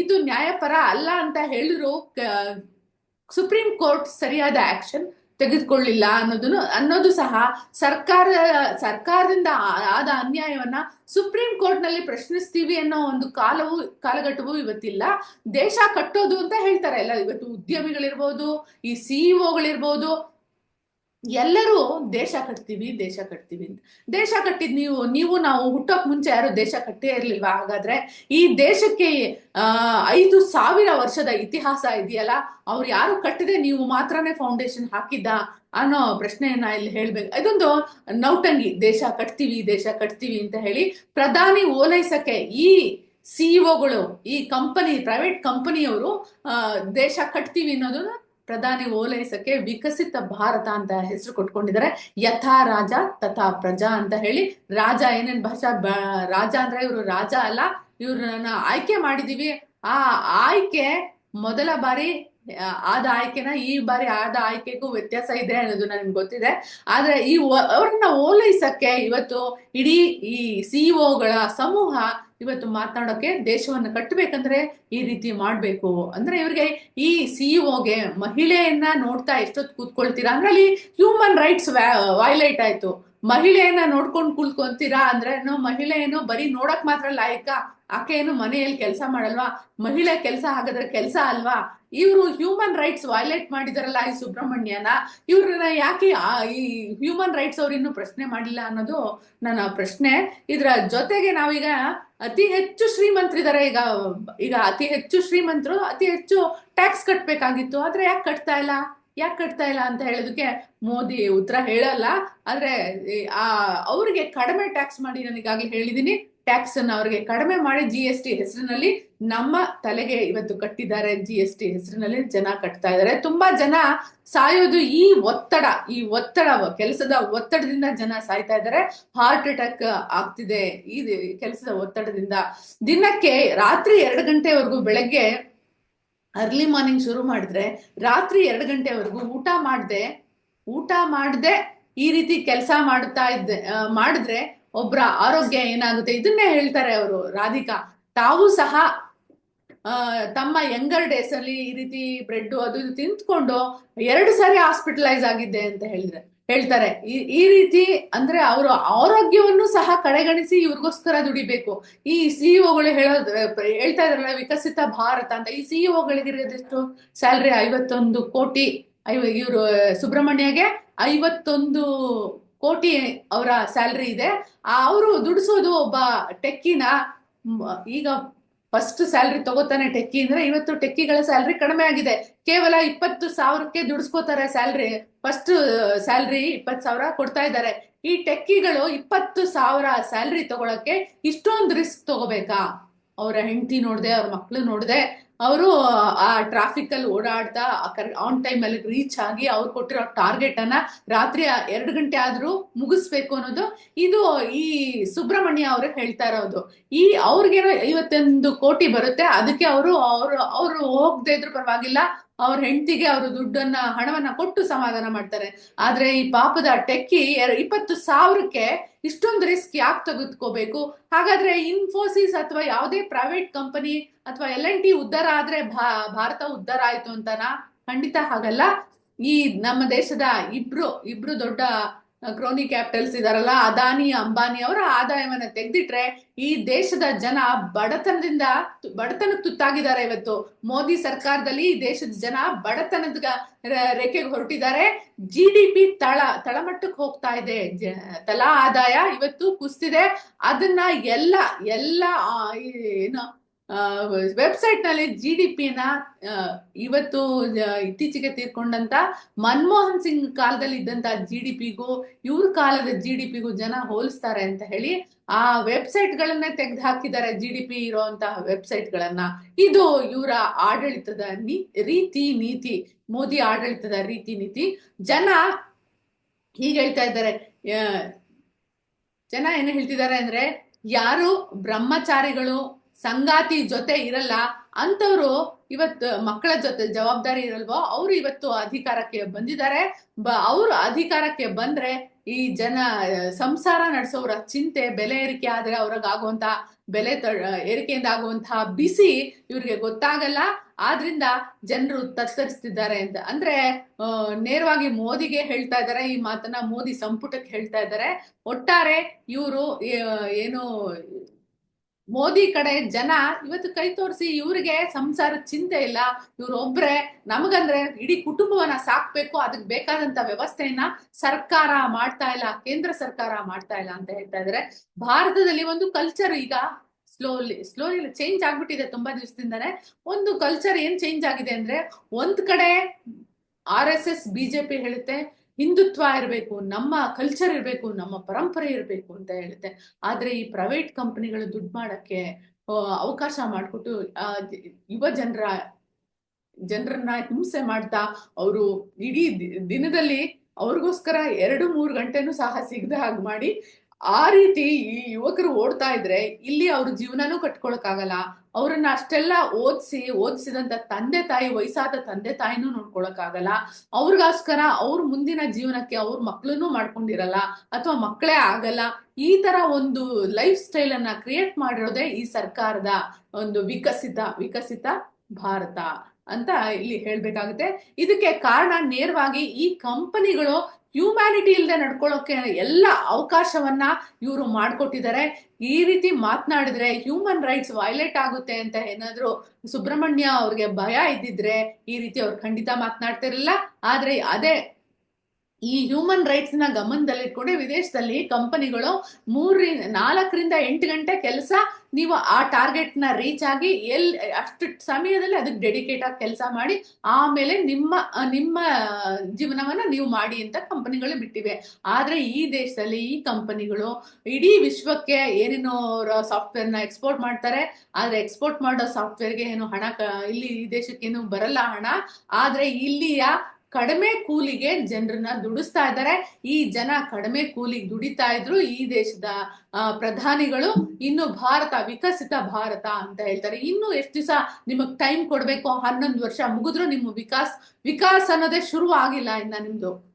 S1: ಇದು ನ್ಯಾಯಪರ ಅಲ್ಲ ಅಂತ ಹೇಳಿದ್ರು ಸುಪ್ರೀಂ ಕೋರ್ಟ್ ಸರಿಯಾದ ಆಕ್ಷನ್. ತೆಗೆದುಕೊಳ್ಳಿಲ್ಲ ಅನ್ನೋದನ್ನು, ಅನ್ನೋದು ಸಹ ಸರ್ಕಾರ, ಸರ್ಕಾರದಿಂದ ಆದ ಅನ್ಯಾಯವನ್ನ ಸುಪ್ರೀಂ ಕೋರ್ಟ್ನಲ್ಲಿ ಪ್ರಶ್ನಿಸ್ತೀವಿ ಅನ್ನೋ ಒಂದು ಕಾಲವು, ಕಾಲಘಟ್ಟವು ಇವತ್ತಿಲ್ಲ. ದೇಶ ಕಟ್ಟೋದು ಅಂತ ಹೇಳ್ತಾರೆ. ಎಲ್ಲ ಇವತ್ತು ಉದ್ಯಮಿಗಳಿರ್ಬೋದು, ಈ ಸಿಇಒಗಳಿರ್ಬೋದು ಎಲ್ಲರೂ ದೇಶ ಕಟ್ತೀವಿ ದೇಶ ಕಟ್ತೀವಿ ಅಂತ. ದೇಶ ಕಟ್ಟಿದ್ ನೀವು ನೀವು ನಾವು ಹುಟ್ಟೋಕ್ ಮುಂಚೆ ಯಾರು ದೇಶ ಕಟ್ಟೇ ಇರ್ಲಿಲ್ವಾ? ಹಾಗಾದ್ರೆ ಈ ದೇಶಕ್ಕೆ ಐದು ಸಾವಿರ ವರ್ಷದ ಇತಿಹಾಸ ಇದೆಯಲ್ಲ, ಅವ್ರು ಯಾರು ಕಟ್ಟಿದೆ ನೀವು ಮಾತ್ರನೇ ಫೌಂಡೇಶನ್ ಹಾಕಿದ್ದ ಅನ್ನೋ ಪ್ರಶ್ನೆಯನ್ನ ಇಲ್ಲಿ ಹೇಳ್ಬೇಕು. ಇದೊಂದು ನೌಟಂಗಿ, ದೇಶ ಕಟ್ತೀವಿ ದೇಶ ಕಟ್ತೀವಿ ಅಂತ ಹೇಳಿ ಪ್ರಧಾನಿ ಓಲೈಸಕ್ಕೆ ಈ ಸಿಇಒಗಳು ಈ ಕಂಪನಿ ಪ್ರೈವೇಟ್ ಕಂಪನಿಯವರು ದೇಶ ಕಟ್ತೀವಿ ಅನ್ನೋದನ್ನ ಪ್ರಧಾನಿ ಓಲೈಸಕ್ಕೆ ವಿಕಸಿತ ಭಾರತ ಅಂತ ಹೆಸರು ಕೊಟ್ಕೊಂಡಿದ್ದಾರೆ. ಯಥಾ ರಾಜ ತಥಾ ಪ್ರಜಾ ಅಂತ ಹೇಳಿ ರಾಜ ಏನೇನ್ ಭಾಷಾ ರಾಜ ಅಂದ್ರೆ ಇವರು ರಾಜ ಅಲ್ಲ, ಇವ್ರನ್ನ ಆಯ್ಕೆ ಮಾಡಿದೀವಿ. ಆ ಆಯ್ಕೆ ಮೊದಲ ಬಾರಿ ಆದ ಆಯ್ಕೆನ ಈ ಬಾರಿ ಆದ ಆಯ್ಕೆಗೂ ವ್ಯತ್ಯಾಸ ಇದೆ ಅನ್ನೋದು ನನ್ಗೆ ಗೊತ್ತಿದೆ. ಆದ್ರೆ ಈ ಅವರನ್ನ ಅವ್ರನ್ನ ಓಲೈಸಕ್ಕೆ ಇವತ್ತು ಇಡೀ ಈ ಸಿಇಒಗಳ ಸಮೂಹ ಇವತ್ತು ಮಾತನಾಡೋಕೆ ದೇಶವನ್ನು ಕಟ್ಟಬೇಕಂದ್ರೆ ಈ ರೀತಿ ಮಾಡಬೇಕು. ಅಂದ್ರೆ ಇವ್ರಿಗೆ ಈ ಸಿಇಒಗೆ ಮಹಿಳೆಯನ್ನ ನೋಡ್ತಾ ಎಷ್ಟೊತ್ತು ಕೂತ್ಕೊಳ್ತೀರಾ? ಅಂದ್ರೆ ಅಲ್ಲಿ ಹ್ಯೂಮನ್ ರೈಟ್ಸ್ ವೈಲೇಟ್ ಆಯ್ತು. ಮಹಿಳೆಯನ್ನ ನೋಡ್ಕೊಂಡು ಕುಳ್ಕೊಂತೀರಾ ಅಂದ್ರೆ ಮಹಿಳೆಯನ್ನು ಬರೀ ನೋಡಕ್ ಮಾತ್ರ ಲಾಯಕ. ಆಕೆ ಏನು ಮನೆಯಲ್ಲಿ ಕೆಲಸ ಮಾಡಲ್ವಾ? ಮಹಿಳೆ ಕೆಲಸ ಹಾಗಾದ್ರೆ ಕೆಲಸ ಅಲ್ವಾ? ಇವರು ಹ್ಯೂಮನ್ ರೈಟ್ಸ್ ವೈಲೇಟ್ ಮಾಡಿದಾರಲ್ಲ ಈ ಸುಬ್ರಹ್ಮಣ್ಯನ. ಇವ್ರನ್ನ ಯಾಕೆ ಈ ಹ್ಯೂಮನ್ ರೈಟ್ಸ್ ಅವ್ರು ಇನ್ನು ಪ್ರಶ್ನೆ ಮಾಡಿಲ್ಲ ಅನ್ನೋದು ನನ್ನ ಪ್ರಶ್ನೆ. ಇದ್ರ ಜೊತೆಗೆ ನಾವೀಗ ಅತಿ ಹೆಚ್ಚು ಶ್ರೀಮಂತರಿದ್ದಾರೆ ಈಗ ಈಗ ಅತಿ ಹೆಚ್ಚು ಶ್ರೀಮಂತರು ಅತಿ ಹೆಚ್ಚು ಟ್ಯಾಕ್ಸ್ ಕಟ್ಬೇಕಾಗಿತ್ತು. ಆದ್ರೆ ಯಾಕೆ ಕಟ್ತಾ ಇಲ್ಲ? ಯಾಕೆ ಕಟ್ತಾ ಇಲ್ಲ ಅಂತ ಹೇಳೋದಕ್ಕೆ ಮೋದಿ ಉತ್ತರ ಹೇಳಲ್ಲ. ಆದ್ರೆ ಆ, ಅವ್ರಿಗೆ ಕಡಿಮೆ ಟ್ಯಾಕ್ಸ್ ಮಾಡಿ ನಾನು ಈಗಾಗಲೇ ಹೇಳಿದೀನಿ. ಟ್ಯಾಕ್ಸ್ ಅನ್ನು ಅವ್ರಿಗೆ ಕಡಿಮೆ ಮಾಡಿ ಜಿ ಎಸ್ ಟಿ ಹೆಸರಿನಲ್ಲಿ ನಮ್ಮ ತಲೆಗೆ ಇವತ್ತು ಕಟ್ಟಿದ್ದಾರೆ ಜಿ ಎಸ್ ಟಿ ಹೆಸರಿನಲ್ಲಿ ಜನ ಕಟ್ತಾ ಇದ್ದಾರೆ. ತುಂಬಾ ಜನ ಸಾಯೋದು ಈ ಒತ್ತಡ ಈ ಒತ್ತಡ, ಕೆಲಸದ ಒತ್ತಡದಿಂದ ಜನ ಸಾಯ್ತಾ ಇದ್ದಾರೆ. ಹಾರ್ಟ್ ಅಟ್ಯಾಕ್ ಆಗ್ತಿದೆ. ಈ ಕೆಲಸದ ಒತ್ತಡದಿಂದ ದಿನಕ್ಕೆ ರಾತ್ರಿ ಎರಡು ಗಂಟೆವರೆಗೂ ಬೆಳಗ್ಗೆ ಅರ್ಲಿ ಮಾರ್ನಿಂಗ್ ಶುರು ಮಾಡಿದ್ರೆ ರಾತ್ರಿ ಎರಡು ಗಂಟೆವರೆಗೂ ಊಟ ಮಾಡದೆ ಊಟ ಮಾಡದೆ ಈ ರೀತಿ ಕೆಲಸ ಮಾಡ್ತಾ ಇದ್ದೆ ಮಾಡಿದ್ರೆ ಒಬ್ರ ಆರೋಗ್ಯ ಏನಾಗುತ್ತೆ? ಇದನ್ನೇ ಹೇಳ್ತಾರೆ ಅವರು, ರಾಧಿಕಾ. ತಾವು ಸಹ ತಮ್ಮ ಯಂಗರ್ ಡೇಸ್ ಅಲ್ಲಿ ಈ ರೀತಿ ಬ್ರೆಡ್ ಅದು ಇದು ತಿಂತ್ಕೊಂಡು ಎರಡು ಸಾರಿ ಹಾಸ್ಪಿಟಲೈಸ್ ಆಗಿದ್ದೆ ಅಂತ ಹೇಳಿದ್ರೆ. ಹೇಳ್ತಾರೆ. ಈ ರೀತಿ ಅಂದ್ರೆ ಅವರ ಆರೋಗ್ಯವನ್ನು ಸಹ ಕಡೆಗಣಿಸಿ ಇವ್ರಿಗೋಸ್ಕರ ದುಡಿಬೇಕು. ಈ ಸಿಇಒಗಳು ಹೇಳೋದು ಹೇಳ್ತಾ ಇದ್ರಲ್ಲ, ವಿಕಸಿತ ಭಾರತ ಅಂತ. ಈ ಸಿಇಒಗಳಿಗಿರೋದಿಷ್ಟು ಸ್ಯಾಲ್ರಿ ಐವತ್ತೊಂದು ಕೋಟಿ ಇವರು, ಸುಬ್ರಹ್ಮಣ್ಯಗೆ ಐವತ್ತೊಂದು ಕೋಟಿ ಅವರ ಸ್ಯಾಲ್ರಿ ಇದೆ. ಅವರು ದುಡಿಸೋದು ಒಬ್ಬ ಟೆಕ್ಕಿನ ಈಗ ಫಸ್ಟ್ ಸ್ಯಾಲ್ರಿ ತಗೋತಾನೆ ಟೆಕ್ಕಿ ಅಂದ್ರೆ ಇವತ್ತು ಟೆಕ್ಕಿಗಳ ಸ್ಯಾಲ್ರಿ ಕಡಿಮೆ ಆಗಿದೆ. ಕೇವಲ ಇಪ್ಪತ್ತು ಸಾವಿರಕ್ಕೆ ದುಡಿಸ್ಕೋತಾರೆ ಸ್ಯಾಲ್ರಿ ಫಸ್ಟ್ ಸ್ಯಾಲ್ರಿ ಇಪ್ಪತ್ತು ಸಾವಿರ ಕೊಡ್ತಾ ಇದ್ದಾರೆ. ಈ ಟೆಕ್ಕಿಗಳು ಇಪ್ಪತ್ತು ಸಾವಿರ ಸ್ಯಾಲ್ರಿ ತಗೊಳಕ್ಕೆ ಇಷ್ಟೊಂದು ರಿಸ್ಕ್ ತಗೋಬೇಕಾ? ಅವರ ಹೆಂಡತಿ ನೋಡ್ದೆ, ಅವ್ರ ಮಕ್ಳು ನೋಡ್ದೆ ಅವರು ಆ ಟ್ರಾಫಿಕ್ ಅಲ್ಲಿ ಓಡಾಡ್ತಾ ಆನ್ ಟೈಮ್ ಅಲ್ಲಿ ರೀಚ್ ಆಗಿ ಅವ್ರು ಕೊಟ್ಟಿರೋ ಟಾರ್ಗೆಟ್ ಅನ್ನ ರಾತ್ರಿ ಎರಡು ಗಂಟೆ ಆದ್ರೂ ಮುಗಿಸ್ಬೇಕು ಅನ್ನೋದು ಇದು ಈ ಸುಬ್ರಹ್ಮಣ್ಯ ಅವರು ಹೇಳ್ತಾ ಇರೋದು. ಈ ಅವ್ರಿಗೇನೋ ಐವತ್ತೊಂದು ಕೋಟಿ ಬರುತ್ತೆ, ಅದಕ್ಕೆ ಅವರು ಅವರು ಅವರು ಹೋಗದೆ ಇದ್ರು ಪರವಾಗಿಲ್ಲ, ಅವ್ರ ಹೆಂಡತಿಗೆ ಅವರು ದುಡ್ಡನ್ನ, ಹಣವನ್ನ ಕೊಟ್ಟು ಸಮಾಧಾನ ಮಾಡ್ತಾರೆ. ಆದ್ರೆ ಈ ಪಾಪದ ಟೆಕ್ಕಿ ಇಪ್ಪತ್ತು ಸಾವಿರಕ್ಕೆ ಇಷ್ಟೊಂದು ರಿಸ್ಕ್ ಯಾಕೆ ತೆಗೆದುಕೋಬೇಕು? ಹಾಗಾದ್ರೆ ಇನ್ಫೋಸಿಸ್ ಅಥವಾ ಯಾವುದೇ ಪ್ರೈವೇಟ್ ಕಂಪನಿ ಅಥವಾ ಎಲ್ ಎನ್ ಟಿ ಉದ್ಧಾರ ಆದ್ರೆ ಭಾರತ ಉದ್ಧಾರ ಆಯ್ತು ಅಂತನಾ ಖಂಡಿತ ಹಾಗಲ್ಲ. ಈ ನಮ್ಮ ದೇಶದ ಇಬ್ರು ಇಬ್ರು ದೊಡ್ಡ ಕ್ರೋನಿ ಕ್ಯಾಪಿಟಲ್ಸ್ ಇದಾರಲ್ಲ ಅದಾನಿ ಅಂಬಾನಿ ಅವರ ಆದಾಯವನ್ನ ತೆಗೆದಿಟ್ರೆ ಈ ದೇಶದ ಜನ ಬಡತನದಿಂದ ಬಡತನಕ್ಕೆ ತುತ್ತಾಗಿದ್ದಾರೆ ಇವತ್ತು. ಮೋದಿ ಸರ್ಕಾರದಲ್ಲಿ ಈ ದೇಶದ ಜನ ಬಡತನದ ರೇಖೆಗೆ ಹೊರಟಿದ್ದಾರೆ. ಜಿ ಡಿ ಪಿ ತಳ, ತಳಮಟ್ಟಕ್ಕೆ ಹೋಗ್ತಾ ಇದೆ. ತಲಾ ಆದಾಯ ಇವತ್ತು ಕುಸ್ತಿದೆ. ಅದನ್ನ ಎಲ್ಲ ಎಲ್ಲ ಏನು ವೆಬ್ಸೈಟ್ನಲ್ಲಿ ಜಿ ಡಿ ಪಿನ ಇವತ್ತು ಇತ್ತೀಚೆಗೆ ತೀರ್ಕೊಂಡಂತ ಮನಮೋಹನ್ ಸಿಂಗ್ ಕಾಲದಲ್ಲಿ ಇದ್ದಂತ ಜಿ ಡಿ ಪಿಗೂ ಇವ್ರ ಕಾಲದ ಜಿ ಡಿ ಪಿಗೂ ಜನ ಹೋಲಿಸ್ತಾರೆ ಅಂತ ಹೇಳಿ ಆ ವೆಬ್ಸೈಟ್ ಗಳನ್ನೇ ತೆಗೆದು ಹಾಕಿದ್ದಾರೆ ಜಿ ಡಿ ಪಿ ಇರುವಂತಹ ವೆಬ್ಸೈಟ್ ಗಳನ್ನ. ಇದು ಇವರ ಆಡಳಿತದ ರೀತಿ ನೀತಿ, ಮೋದಿ ಆಡಳಿತದ ರೀತಿ ನೀತಿ. ಜನ ಹೀಗೆ ಹೇಳ್ತಾ ಇದ್ದಾರೆ ಜನ ಏನು ಹೇಳ್ತಿದ್ದಾರೆ ಅಂದ್ರೆ ಯಾರು ಬ್ರಹ್ಮಚಾರಿಗಳು ಸಂಗಾತಿ ಜೊತೆ ಇರಲ್ಲ. ಅಂತವ್ರು ಇವತ್ತು ಮಕ್ಕಳ ಜೊತೆ ಜವಾಬ್ದಾರಿ ಇರಲ್ವೋ, ಅವರು ಇವತ್ತು ಅಧಿಕಾರಕ್ಕೆ ಬಂದಿದ್ದಾರೆ. ಬ, ಅವರು ಅಧಿಕಾರಕ್ಕೆ ಬಂದ್ರೆ ಈ ಜನ, ಸಂಸಾರ ನಡೆಸೋರ ಚಿಂತೆ, ಬೆಲೆ ಏರಿಕೆ ಆದ್ರೆ ಅವ್ರಿಗಾಗುವಂಥ ಬೆಲೆ ತ, ಏರಿಕೆಯಿಂದ ಆಗುವಂತಹ ಬಿಸಿ ಇವ್ರಿಗೆ ಗೊತ್ತಾಗಲ್ಲ. ಆದ್ರಿಂದ ಜನರು ತತ್ತರಿಸ್ತಿದ್ದಾರೆ ಅಂತ. ಅಂದ್ರೆ ನೇರವಾಗಿ ಮೋದಿಗೆ ಹೇಳ್ತಾ ಇದ್ದಾರೆ, ಈ ಮಾತನ್ನ ಮೋದಿ ಸಂಪುಟಕ್ಕೆ ಹೇಳ್ತಾ ಇದ್ದಾರೆ. ಒಟ್ಟಾರೆ ಇವರು ಏನು ಮೋದಿ ಕಡೆ ಜನ ಇವತ್ತು ಕೈ ತೋರಿಸಿ ಇವ್ರಿಗೆ ಸಂಸಾರ ಚಿಂತೆ ಇಲ್ಲ. ಇವ್ರು ಒಬ್ರೆ ನಮಗಂದ್ರೆ ಇಡೀ ಕುಟುಂಬವನ್ನ ಸಾಕ್ಬೇಕು, ಅದಕ್ಕೆ ಬೇಕಾದಂತ ವ್ಯವಸ್ಥೆಯನ್ನ ಸರ್ಕಾರ ಮಾಡ್ತಾ ಇಲ್ಲ, ಕೇಂದ್ರ ಸರ್ಕಾರ ಮಾಡ್ತಾ ಇಲ್ಲ ಅಂತ ಹೇಳ್ತಾ ಇದ್ರೆ. ಭಾರತದಲ್ಲಿ ಒಂದು ಕಲ್ಚರ್ ಈಗ ಸ್ಲೋಲಿ ಸ್ಲೋಲಿ ಚೇಂಜ್ ಆಗ್ಬಿಟ್ಟಿದೆ ತುಂಬಾ ದಿವಸದಿಂದಾನೆ. ಒಂದು ಕಲ್ಚರ್ ಏನ್ ಚೇಂಜ್ ಆಗಿದೆ ಅಂದ್ರೆ ಒಂದ್ ಕಡೆ ಆರ್ ಎಸ್ ಎಸ್ ಬಿಜೆಪಿ ಹೇಳುತ್ತೆ ಹಿಂದುತ್ವ ಇರಬೇಕು, ನಮ್ಮ ಕಲ್ಚರ್ ಇರಬೇಕು, ನಮ್ಮ ಪರಂಪರೆ ಇರಬೇಕು ಅಂತ ಹೇಳುತ್ತೆ. ಆದ್ರೆ ಈ ಪ್ರೈವೇಟ್ ಕಂಪನಿಗಳು ದುಡ್ಡು ಮಾಡಕ್ಕೆ ಅವಕಾಶ ಮಾಡಿಕೊಟ್ಟು ಯುವ ಜನರ, ಜನರನ್ನ ಹಿಂಸೆ ಮಾಡ್ತಾ ಅವರು ಇಡೀ ದಿನದಲ್ಲಿ ಅವ್ರಿಗೋಸ್ಕರ ಎರಡು ಮೂರು ಗಂಟೆನೂ ಸಹ ಸಿಗದ ಹಾಗೆ ಮಾಡಿ, ಆ ರೀತಿ ಈ ಯುವಕರು ಓಡ್ತಾ ಇದ್ರೆ ಇಲ್ಲಿ ಅವ್ರ ಜೀವನನೂ ಕಟ್ಕೊಳಕ್ಕಾಗಲ್ಲ. ಅವ್ರನ್ನ ಅಷ್ಟೆಲ್ಲ ಓದಿಸಿ, ಓದಿಸಿದಂತ ತಂದೆ ತಾಯಿ, ವಯಸ್ಸಾದ ತಂದೆ ತಾಯಿನೂ ನೋಡ್ಕೊಳಕ್ಕಾಗಲ್ಲ. ಅವ್ರಿಗೋಸ್ಕರ ಅವ್ರ ಮುಂದಿನ ಜೀವನಕ್ಕೆ ಅವ್ರ ಮಕ್ಳನ್ನೂ ಮಾಡ್ಕೊಂಡಿರಲ್ಲ ಅಥವಾ ಮಕ್ಕಳೇ ಆಗಲ್ಲ. ಈ ತರ ಒಂದು ಲೈಫ್ ಸ್ಟೈಲ್ ಅನ್ನ ಕ್ರಿಯೇಟ್ ಮಾಡಿರೋದೇ ಈ ಸರ್ಕಾರದ ಒಂದು ವಿಕಸಿತ ವಿಕಸಿತ ಭಾರತ ಅಂತ ಇಲ್ಲಿ ಹೇಳ್ಬೇಕಾಗುತ್ತೆ. ಇದಕ್ಕೆ ಕಾರಣ ನೇರವಾಗಿ ಈ ಕಂಪನಿಗಳು ಹ್ಯೂಮ್ಯಾನಿಟಿ ಇಲ್ಲದೆ ನಡ್ಕೊಳ್ಳೋಕೆ ಎಲ್ಲ ಅವಕಾಶವನ್ನ ಇವರು ಮಾಡ್ಕೊಟ್ಟಿದ್ದಾರೆ. ಈ ರೀತಿ ಮಾತನಾಡಿದ್ರೆ ಹ್ಯೂಮನ್ ರೈಟ್ಸ್ ವೈಲೇಟ್ ಆಗುತ್ತೆ ಅಂತ ಏನಾದ್ರು ಸುಬ್ರಹ್ಮಣ್ಯ ಅವ್ರಿಗೆ ಭಯ ಇದ್ದಿದ್ರೆ ಈ ರೀತಿ ಅವ್ರು ಖಂಡಿತ ಮಾತನಾಡ್ತಿರಲಿಲ್ಲ. ಆದ್ರೆ ಅದೇ ಈ ಹ್ಯೂಮನ್ ರೈಟ್ಸ್ನ ಗಮನದಲ್ಲಿಟ್ಕೊಂಡೆ ವಿದೇಶದಲ್ಲಿ ಕಂಪನಿಗಳು ಮೂರರಿಂದ ನಾಲ್ಕರಿಂದ ಎಂಟು ಗಂಟೆ ಕೆಲಸ ನೀವು ಆ ಟಾರ್ಗೆಟ್ನ ರೀಚ್ ಆಗಿ ಎಲ್, ಅಷ್ಟು ಸಮಯದಲ್ಲಿ ಅದಕ್ಕೆ ಡೆಡಿಕೇಟ್ ಆಗಿ ಕೆಲಸ ಮಾಡಿ ಆಮೇಲೆ ನಿಮ್ಮ ನಿಮ್ಮ ಜೀವನವನ್ನ ನೀವು ಮಾಡಿ ಅಂತ ಕಂಪನಿಗಳು ಬಿಟ್ಟಿವೆ. ಆದ್ರೆ ಈ ದೇಶದಲ್ಲಿ ಈ ಕಂಪನಿಗಳು ಇಡೀ ವಿಶ್ವಕ್ಕೆ ಏನೇನೋ ಸಾಫ್ಟ್ವೇರ್ನ ಎಕ್ಸ್ಪೋರ್ಟ್ ಮಾಡ್ತಾರೆ. ಆದ್ರೆ ಎಕ್ಸ್ಪೋರ್ಟ್ ಮಾಡೋ ಸಾಫ್ಟ್ವೇರ್ಗೆ ಏನು ಹಣ ಇಲ್ಲಿ ಈ ದೇಶಕ್ಕೆ ಏನು ಬರಲ್ಲ ಹಣ. ಆದ್ರೆ ಇಲ್ಲಿಯ ಕಡಿಮೆ ಕೂಲಿಗೆ ಜನರನ್ನ ದುಡಿಸ್ತಾ ಇದ್ದಾರೆ. ಈ ಜನ ಕಡಿಮೆ ಕೂಲಿಗೆ ದುಡಿತಾ ಇದ್ರು, ಈ ದೇಶದ ಪ್ರಧಾನಿಗಳು ಇನ್ನು ಭಾರತ, ವಿಕಸಿತ ಭಾರತ ಅಂತ ಹೇಳ್ತಾರೆ. ಇನ್ನು ಎಷ್ಟು ದಿವಸ ನಿಮಗ್ ಟೈಮ್ ಕೊಡ್ಬೇಕು? ಹನ್ನೊಂದು ವರ್ಷ ಮುಗಿದ್ರು ನಿಮ್ಮ ವಿಕಾಸ್ ವಿಕಾಸ್ ಅನ್ನೋದೇ ಶುರು ಆಗಿಲ್ಲ ಇನ್ನ ನಿಮ್ದು.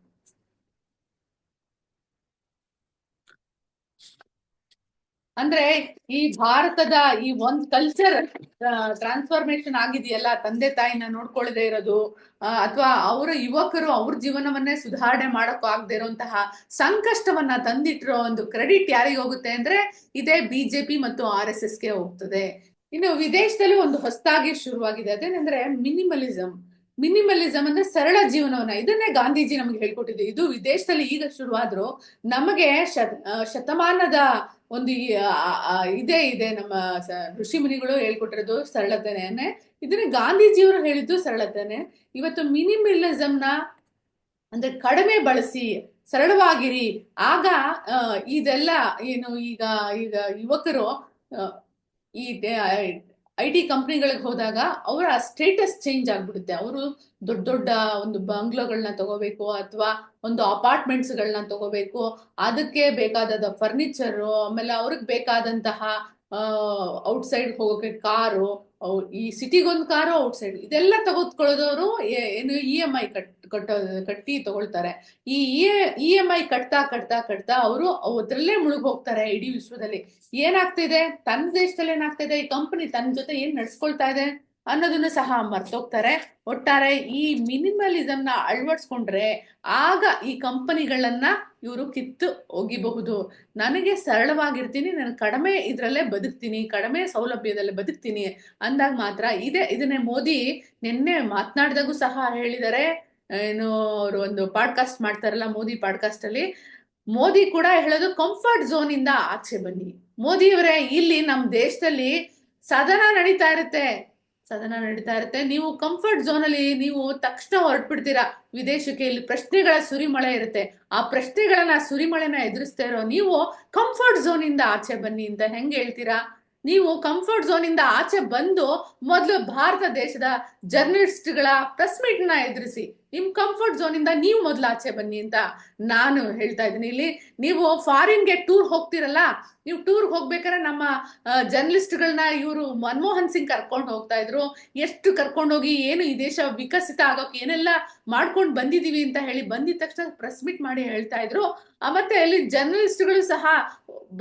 S1: ಅಂದ್ರೆ ಈ ಭಾರತದ ಈ ಒಂದ್ ಕಲ್ಚರ್ ಟ್ರಾನ್ಸ್ಫಾರ್ಮೇಶನ್ ಆಗಿದೆಯಲ್ಲ, ತಂದೆ ತಾಯಿನ ನೋಡ್ಕೊಳ್ಳದೆ ಇರೋದು ಅಥವಾ ಅವರ ಯುವಕರು ಅವ್ರ ಜೀವನವನ್ನೇ ಸುಧಾರಣೆ ಮಾಡಕ್ಕೂ ಆಗದೆ ಇರುವಂತಹ ಸಂಕಷ್ಟವನ್ನ ತಂದಿಟ್ಟಿರೋ ಒಂದು ಕ್ರೆಡಿಟ್ ಯಾರಿಗೆ ಹೋಗುತ್ತೆ ಅಂದ್ರೆ ಇದೇ ಬಿಜೆಪಿ ಮತ್ತು ಆರ್ ಎಸ್ ಎಸ್ಗೆ ಹೋಗ್ತದೆ. ಇನ್ನು ವಿದೇಶದಲ್ಲಿ ಒಂದು ಹೊಸ್ತಾಗಿ ಶುರುವಾಗಿದೆ. ಅದೇನಂದ್ರೆ ಮಿನಿಮಲಿಸಂ ಮಿನಿಮಲಿಸಂ ಅಂದ್ರೆ ಸರಳ ಜೀವನವನ್ನ. ಇದನ್ನೇ ಗಾಂಧೀಜಿ ನಮ್ಗೆ ಹೇಳ್ಕೊಟ್ಟಿದ್ದು. ಇದು ವಿದೇಶದಲ್ಲಿ ಈಗ ಶುರುವಾದ್ರು ನಮಗೆ ಶತ ಶತಮಾನದ ಒಂದು ಇದೇ ಇದೆ ನಮ್ಮ ಋಷಿ ಮುನಿಗಳು ಹೇಳ್ಕೊಟ್ಟಿರೋದು ಸರಳತೆನೆ. ಇದನ್ನ ಗಾಂಧೀಜಿಯವರು ಹೇಳಿದ್ದು ಸರಳತೆನೆ. ಇವತ್ತು ಮಿನಿಮಲಿಸಮ್ನ ಅಂದ್ರೆ ಕಡಿಮೆ ಬಳಸಿ, ಸರಳವಾಗಿರಿ. ಆಗ ಇದೆಲ್ಲ ಏನು ಈಗ ಈಗ ಯುವಕರು ಈ ಐ ಟಿ ಕಂಪ್ನಿಗಳಿಗೆ ಹೋದಾಗ ಅವರ ಸ್ಟೇಟಸ್ ಚೇಂಜ್ ಆಗ್ಬಿಡುತ್ತೆ. ಅವರು ದೊಡ್ಡ ದೊಡ್ಡ ಒಂದು ಬಂಗ್ಲೋಗಳನ್ನ ತಗೋಬೇಕು ಅಥವಾ ಒಂದು ಅಪಾರ್ಟ್ಮೆಂಟ್ಸ್ಗಳನ್ನ ತಗೋಬೇಕು. ಅದಕ್ಕೆ ಬೇಕಾದ ಫರ್ನಿಚರು ಆಮೇಲೆ ಅವ್ರಿಗೆ ಬೇಕಾದಂತಹ ಔಟ್ಸೈಡ್ ಹೋಗೋಕೆ ಕಾರು ಈ ಸಿಟಿಗೊಂದು ಕಾರು ಔಟ್ಸೈಡ್ ಇದೆಲ್ಲ ತೆಗೆದುಕೊಳ್ಳೋದವರು ಏನು ಇ ಎಂ ಐ ಕಟ್ ಕಟ್ಟೋ ಕಟ್ಟಿ ತಗೊಳ್ತಾರೆ. ಈ ಇ ಎಂ ಐ ಕಟ್ತಾ ಕಟ್ತಾ ಕಟ್ತಾ ಅವರು ಅದ್ರಲ್ಲೇ ಮುಳುಗ್ ಹೋಗ್ತಾರೆ ಇಡೀ ವಿಶ್ವದಲ್ಲಿ. ಏನಾಗ್ತಿದೆ? ತನ್ನ ದೇಶದಲ್ಲಿ ಏನಾಗ್ತಿದೆ ಈ ಕಂಪನಿ ತನ್ನ ಜೊತೆ ಏನ್ ನಡ್ಸ್ಕೊಳ್ತಾ ಇದೆ? ಅನ್ನೋದನ್ನು ಸಹ ಮರ್ತೋಗ್ತಾರೆ. ಒಟ್ಟಾರೆ ಈ ಮಿನಿಮಲಿಸಮ್ನ ಅಳವಡಿಸ್ಕೊಂಡ್ರೆ ಆಗ ಈ ಕಂಪನಿಗಳನ್ನ ಇವರು ಕಿತ್ತು ಒಗಿಬಹುದು ನನಗೆ ಸರಳವಾಗಿರ್ತೀನಿ, ನಾನು ಕಡಿಮೆ ಇದರಲ್ಲೇ ಬದುಕ್ತೀನಿ, ಕಡಿಮೆ ಸೌಲಭ್ಯದಲ್ಲೇ ಬದುಕ್ತೀನಿ ಅಂದಾಗ ಮಾತ್ರ ಇದೇ. ಇದನ್ನೇ ಮೋದಿ ನಿನ್ನೆ ಮಾತನಾಡಿದಾಗೂ ಸಹ ಹೇಳಿದ್ದಾರೆ ಏನು ಅವರು ಒಂದು ಪಾಡ್ಕಾಸ್ಟ್ ಮಾಡ್ತಾರಲ್ಲ ಮೋದಿ ಪಾಡ್ಕಾಸ್ಟ್ ಅಲ್ಲಿ. ಮೋದಿ ಕೂಡ ಹೇಳೋದು ಕಂಫರ್ಟ್ ಝೋನ್ ಇಂದ ಆಚೆ ಬನ್ನಿ. ಮೋದಿಯವರೇ ಇಲ್ಲಿ ನಮ್ಮ ದೇಶದಲ್ಲಿ ಸದನ ನಡೀತಾ ಇರುತ್ತೆ. ಸದನ ನಡೀತಾ ಇರುತ್ತೆ. ನೀವು ಕಂಫರ್ಟ್ ಝೋನ್ ಅಲ್ಲಿ ನೀವು ತಕ್ಷಣ ಹೊರಟ್ಬಿಡ್ತೀರಾ. ವಿದೇಶಕ್ಕೆ ಇಲ್ಲಿ ಪ್ರಶ್ನೆಗಳ ಸುರಿಮಳೆ ಇರುತ್ತೆ. ಆ ಪ್ರಶ್ನೆಗಳನ್ನ ಸುರಿಮಳೆನ ಎದುರಿಸ್ತಾ ಇರೋ ನೀವು ಕಂಫರ್ಟ್ ಝೋನ್ ಇಂದ ಆಚೆ ಬನ್ನಿ ಅಂತ ಹೆಂಗ್ ಹೇಳ್ತೀರಾ? ನೀವು ಕಂಫರ್ಟ್ ಝೋನ್ ಇಂದ ಆಚೆ ಬಂದು ಮೊದಲು ಭಾರತ ದೇಶದ ಜರ್ನಲಿಸ್ಟ್ಗಳ ಪ್ರೆಸ್ ಮೀಟ್ನ ಎದುರಿಸಿ. ನಿಮ್ ಕಂಫರ್ಟ್ ಝೋನ್ ಇಂದ ನೀವು ಮೊದಲು ಆಚೆ ಬನ್ನಿ ಅಂತ ನಾನು ಹೇಳ್ತಾ ಇದ್ದೀನಿ. ಇಲ್ಲಿ ನೀವು ಫಾರಿನ್ಗೆ ಟೂರ್ ಹೋಗ್ತಿರಲ್ಲ, ನೀವು ಟೂರ್ ಹೋಗ್ಬೇಕಾದ್ರೆ ನಮ್ಮ ಜರ್ನಲಿಸ್ಟ್ಗಳನ್ನ ಇವರು ಮನಮೋಹನ್ ಸಿಂಗ್ ಕರ್ಕೊಂಡು ಹೋಗ್ತಾ ಇದ್ರು. ಎಷ್ಟು ಕರ್ಕೊಂಡು ಹೋಗಿ ಏನು ಈ ದೇಶ ವಿಕಸಿತ ಆಗೋಕೆ ಏನೆಲ್ಲ ಮಾಡ್ಕೊಂಡು ಬಂದಿದೀವಿ ಅಂತ ಹೇಳಿ ಬಂದಿದ ತಕ್ಷಣ ಪ್ರೆಸ್ ಮೀಟ್ ಮಾಡಿ ಹೇಳ್ತಾ ಇದ್ರು. ಮತ್ತೆ ಅಲ್ಲಿ ಜರ್ನಲಿಸ್ಟ್ಗಳು ಸಹ